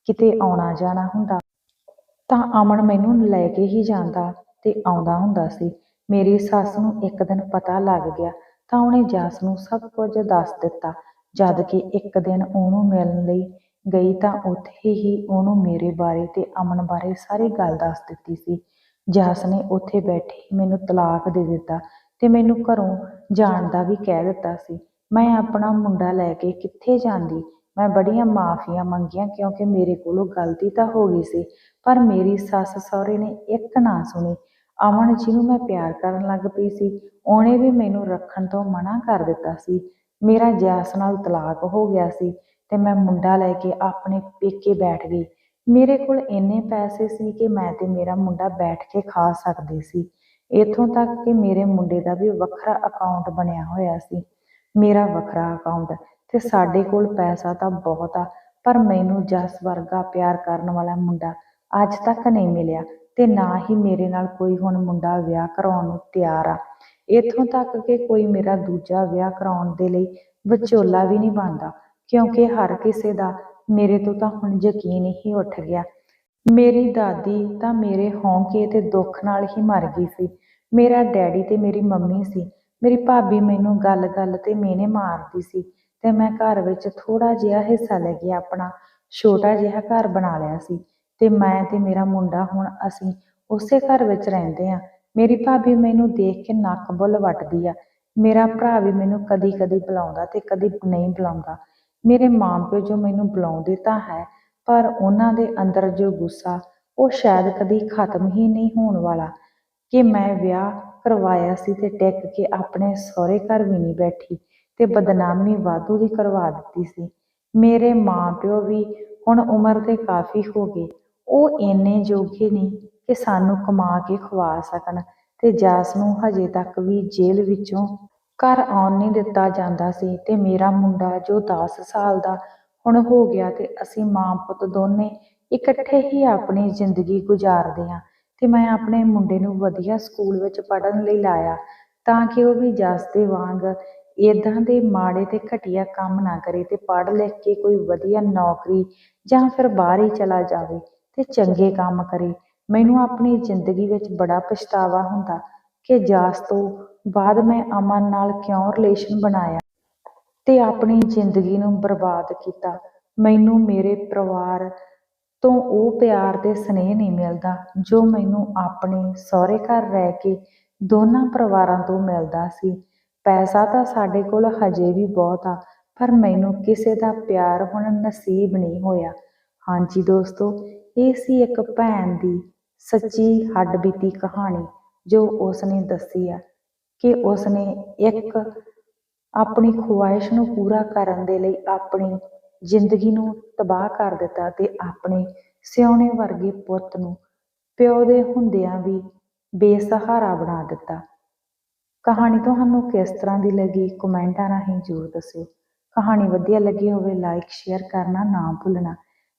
A: ਕਿਤੇ ਆਉਣਾ ਜਾਣਾ ਹੁੰਦਾ ਤਾਂ ਅਮਨ ਮੈਨੂੰ ਲੈ ਕੇ ਹੀ ਜਾਂਦਾ ਤੇ ਆਉਂਦਾ ਹੁੰਦਾ ਸੀ, ਮੇਰੀ ਸੱਸ ਨੂੰ ਇੱਕ ਦਿਨ ਪਤਾ ਲੱਗ ਗਿਆ ਤਾਂ ਉਹਨੇ ਜਾਸ ਨੂੰ ਸਭ ਕੁਝ ਦੱਸ ਦਿੱਤਾ ਜਦ ਕਿ ਇੱਕ ਦਿਨ ਉਹਨੂੰ ਮਿਲਣ ਲਈ ਗਈ ਤਾਂ ਉੱਥੇ ਹੀ ਉਹਨੂੰ ਮੇਰੇ ਬਾਰੇ ਤੇ ਅਮਨ ਬਾਰੇ ਸਾਰੀ ਗੱਲ ਦੱਸ ਦਿੱਤੀ ਸੀ। ਜਸ ਨੇ ਉੱਥੇ ਬੈਠੇ ਹੀ ਮੈਨੂੰ ਤਲਾਕ ਦੇ ਦਿੱਤਾ ਤੇ ਮੈਨੂੰ ਘਰੋਂ ਜਾਣ ਦਾ ਵੀ ਕਹਿ ਦਿੱਤਾ ਸੀ। ਮੈਂ ਆਪਣਾ ਮੁੰਡਾ ਲੈ ਕੇ ਕਿੱਥੇ ਜਾਂਦੀ? ਮੈਂ ਬੜੀਆਂ ਮਾਫੀਆਂ ਮੰਗੀਆਂ ਕਿਉਂਕਿ ਮੇਰੇ ਕੋਲੋਂ ਗਲਤੀ ਤਾਂ ਹੋ ਗਈ ਸੀ, ਪਰ ਮੇਰੀ ਸੱਸ ਸਹੁਰੇ ਨੇ ਇੱਕ ਨਾ ਸੁਣੀ। ਅਮਨ ਜਿਹਨੂੰ ਮੈਂ ਪਿਆਰ ਕਰਨ ਲੱਗ ਪਈ ਸੀ। ਉਹਨੇ ਵੀ ਮੈਨੂੰ ਰੱਖਣ ਤੋਂ ਮਨਾ ਕਰ ਦਿੱਤਾ ਸੀ। ਮੇਰਾ ਜੈਸ ਨਾਲ ਤਲਾਕ ਹੋ ਗਿਆ ਸੀ ਤੇ ਮੈਂ ਮੁੰਡਾ ਲੈ ਕੇ ਆਪਣੇ ਪੇਕੇ ਬੈਠ ਗਈ। ਮੇਰੇ ਕੋਲ ਇੰਨੇ ਪੈਸੇ ਸੀ ਕਿ ਮੈਂ ਤੇ ਮੇਰਾ ਮੁੰਡਾ ਬੈਠ ਕੇ ਖਾ ਸਕਦੇ ਸੀ। ਇੱਥੋਂ ਤੱਕ ਕਿ ਮੇਰੇ ਮੁੰਡੇ ਦਾ ਵੀ ਵੱਖਰਾ ਅਕਾਊਂਟ ਬਣਿਆ ਹੋਇਆ ਸੀ। ਮੇਰਾ ਵੱਖਰਾ ਅਕਾਊਂਟ ਤੇ ਸਾਡੇ ਕੋਲ ਪੈਸਾ ਤਾਂ ਬਹੁਤ ਆ, ਪਰ ਮੈਨੂੰ ਜਸ ਵਰਗਾ ਪਿਆਰ ਕਰਨ ਵਾਲਾ ਮੁੰਡਾ ਅੱਜ ਤੱਕ ਨਹੀਂ ਮਿਲਿਆ। ਤੇ ਨਾ ਹੀ ਮੇਰੇ ਨਾਲ ਕੋਈ ਹੁਣ ਮੁੰਡਾ ਵਿਆਹ ਕਰਾਉਣ ਨੂੰ ਤਿਆਰ ਆ। ਇੱਥੋਂ ਤੱਕ ਕਿ ਕੋਈ ਮੇਰਾ ਦੂਜਾ ਵਿਆਹ ਕਰਾਉਣ ਦੇ ਲਈ ਵਿਚੋਲਾ ਵੀ ਨਹੀਂ ਬਣਦਾ, ਕਿਉਂਕਿ ਹਰ ਕਿਸੇ ਦਾ, ਮੇਰੇ ਤੋਂ ਤਾਂ ਹੁਣ ਯਕੀਨ ਹੀ ਉੱਠ ਗਿਆ। ਮੇਰੀ ਦਾਦੀ ਤਾਂ ਮੇਰੇ ਹੌਂਕੇ ਤੇ ਦੁੱਖ ਨਾਲ ਹੀ ਮਰ ਗਈ ਸੀ। ਮੇਰਾ ਡੈਡੀ ਤੇ ਮੇਰੀ ਮੰਮੀ ਸੀ। ਮੇਰੀ ਭਾਬੀ ਮੈਨੂੰ ਗੱਲ-ਗੱਲ ਤੇ ਮੇਨੇ ਮਾਰਦੀ ਸੀ ਤੇ ਮੈਂ ਘਰ ਵਿੱਚ ਥੋੜਾ ਜਿਹਾ ਹਿੱਸਾ ਲੈ ਕੇ ਆਪਣਾ ਛੋਟਾ ਜਿਹਾ ਘਰ ਬਣਾ ਲਿਆ ਸੀ। ਤੇ ਮੈਂ ਤੇ ਮੇਰਾ ਮੁੰਡਾ ਹੁਣ ਅਸੀਂ ਉਸੇ ਘਰ ਵਿੱਚ ਰਹਿੰਦੇ ਆ ਮੇਰੀ ਭਾਬੀ ਮੈਨੂੰ ਦੇਖ ਕੇ ਨੱਕ ਬੁੱਲ ਵੱਟਦੀ ਆ। ਮੇਰਾ ਭਰਾ ਵੀ ਮੈਨੂੰ ਕਦੀ-ਕਦੀ ਬੁਲਾਉਂਦਾ ਤੇ ਕਦੀ ਨਹੀਂ ਬੁਲਾਉਂਦਾ। ਮੇਰੇ ਮਾਂ-ਪਿਓ ਜੋ ਮੈਨੂੰ ਬੁਲਾਉਂਦੇ ਤਾਂ ਹੈ, ਪਰ ਉਹਨਾਂ ਦੇ ਅੰਦਰ ਜੋ ਗੁੱਸਾ, ਉਹ ਸ਼ਾਇਦ ਕਦੀ ਖਤਮ ਹੀ ਨਹੀਂ ਹੋਣ ਵਾਲਾ। ਕਿ ਮੈਂ ਵਿਆਹ ਕਰਵਾਇਆ ਸੀ ਤੇ ਟਿਕ ਕੇ ਆਪਣੇ ਸਹੁਰੇ ਘਰ ਵੀ ਨਹੀਂ ਬੈਠੀ ਤੇ ਬਦਨਾਮੀ ਵਾਧੂ ਦੀ ਕਰਵਾ ਦਿੱਤੀ ਸੀ। ਮੇਰੇ ਮਾਂ-ਪਿਓ ਵੀ ਹੁਣ ਉਮਰ ਦੇ ਕਾਫੀ ਹੋ ਗਏ। ਉਹ ਇੰਨੇ ਜੋਗੇ ਨਹੀਂ ਕਿ ਸਾਨੂੰ ਕਮਾ ਕੇ ਖਵਾ ਸਕਣ ਤੇ ਜਾਸ ਨੂੰ ਹਜੇ ਤੱਕ ਵੀ ਜੇਲ੍ਹ ਵਿੱਚੋਂ ਘਰ ਆਉਣ ਨਹੀਂ ਦਿੱਤਾ ਜਾਂਦਾ ਸੀ ਤੇ ਮੇਰਾ ਮੁੰਡਾ ਜੋ 10 ਸਾਲ ਦਾ ਹੁਣ ਹੋ ਗਿਆ ਤੇ ਅਸੀਂ ਮਾਂ ਪੁੱਤ ਦੋਨੇ ਇਕੱਠੇ ਹੀ ਆਪਣੀ ਜ਼ਿੰਦਗੀ ਗੁਜ਼ਾਰਦੇ ਹਾਂ ਤੇ ਮੈਂ ਆਪਣੇ ਮੁੰਡੇ ਨੂੰ ਵਧੀਆ ਸਕੂਲ ਵਿੱਚ ਪੜ੍ਹਨ ਲਈ ਲਾਇਆ ਤਾਂ ਕਿ ਉਹ ਵੀ ਜਸ ਦੇ ਵਾਂਗ ਇਦਾਂ ਦੇ ਮਾੜੇ ਤੇ ਘਟੀਆ ਕੰਮ ਨਾ ਕਰੇ ਤੇ ਪੜ੍ਹ ਲਿਖ ਕੇ ਕੋਈ ਵਧੀਆ ਨੌਕਰੀ ਜਾਂ ਫਿਰ ਬਾਹਰ ਹੀ ਚਲਾ ਜਾਵੇ। ਤੇ ਚੰਗੇ ਕੰਮ ਕਰੇ। ਮੈਨੂੰ ਆਪਣੀ ਜ਼ਿੰਦਗੀ ਵਿੱਚ ਬੜਾ ਪਛਤਾਵਾ ਹੁੰਦਾ ਕਿ ਜਸ ਤੋਂ ਬਾਅਦ ਮੈਂ ਅਮਨ ਨਾਲ ਕਿਉਂ ਰਿਲੇਸ਼ਨ ਬਣਾਇਆ ਤੇ ਆਪਣੀ ਜ਼ਿੰਦਗੀ ਨੂੰ ਬਰਬਾਦ ਕੀਤਾ। ਮੈਨੂੰ ਮੇਰੇ ਪਰਿਵਾਰ ਤੋਂ ਉਹ ਪਿਆਰ ਤੇ ਸਨੇਹ ਨਹੀਂ ਮਿਲਦਾ ਜੋ ਮੈਨੂੰ ਆਪਣੇ ਸਹੁਰੇ ਘਰ ਰਹਿ ਕੇ ਦੋਨਾਂ ਪਰਿਵਾਰਾਂ ਤੋਂ ਮਿਲਦਾ ਸੀ। ਪੈਸਾ ਤਾਂ ਸਾਡੇ ਕੋਲ ਹਜੇ ਵੀ ਬਹੁਤ ਆ ਪਰ ਮੈਨੂੰ ਕਿਸੇ ਦਾ ਪਿਆਰ ਹੁਣ ਨਸੀਬ ਨਹੀਂ ਹੋਇਆ। ਹਾਂਜੀ ਦੋਸਤੋ ਇਹ ਸੀ ਇੱਕ ਭੈਣ ਦੀ ਸੱਚੀ ਹੱਡਬੀਤੀ ਕਹਾਣੀ, ਜੋ ਉਸਨੇ ਦੱਸੀ ਆ ਕਿ ਉਸਨੇ ਇੱਕ ਆਪਣੀ ਖੁਆਇਸ਼ ਨੂੰ ਪੂਰਾ ਕਰਨ ਦੇ ਲਈ ਆਪਣੀ ਜ਼ਿੰਦਗੀ ਨੂੰ ਤਬਾਹ ਕਰ ਦਿੱਤਾ ਤੇ ਆਪਣੇ ਸਿਉਣੇ ਵਰਗੇ ਪੁੱਤ ਨੂੰ ਪਿਓ ਦੇ ਹੁੰਦਿਆਂ ਵੀ ਬੇਸਹਾਰਾ ਬਣਾ ਦਿੱਤਾ। ਕਹਾਣੀ ਤੁਹਾਨੂੰ ਕਿਸ ਤਰ੍ਹਾਂ ਦੀ ਲੱਗੀ? ਕਮੈਂਟਾਂ ਰਾਹੀਂ ਜ਼ਰੂਰ ਦੱਸਿਓ। ਕਹਾਣੀ ਵਧੀਆ ਲੱਗੀ ਹੋਵੇ ਲਾਈਕ ਸ਼ੇਅਰ ਕਰਨਾ ਨਾ ਭੁੱਲਣਾ।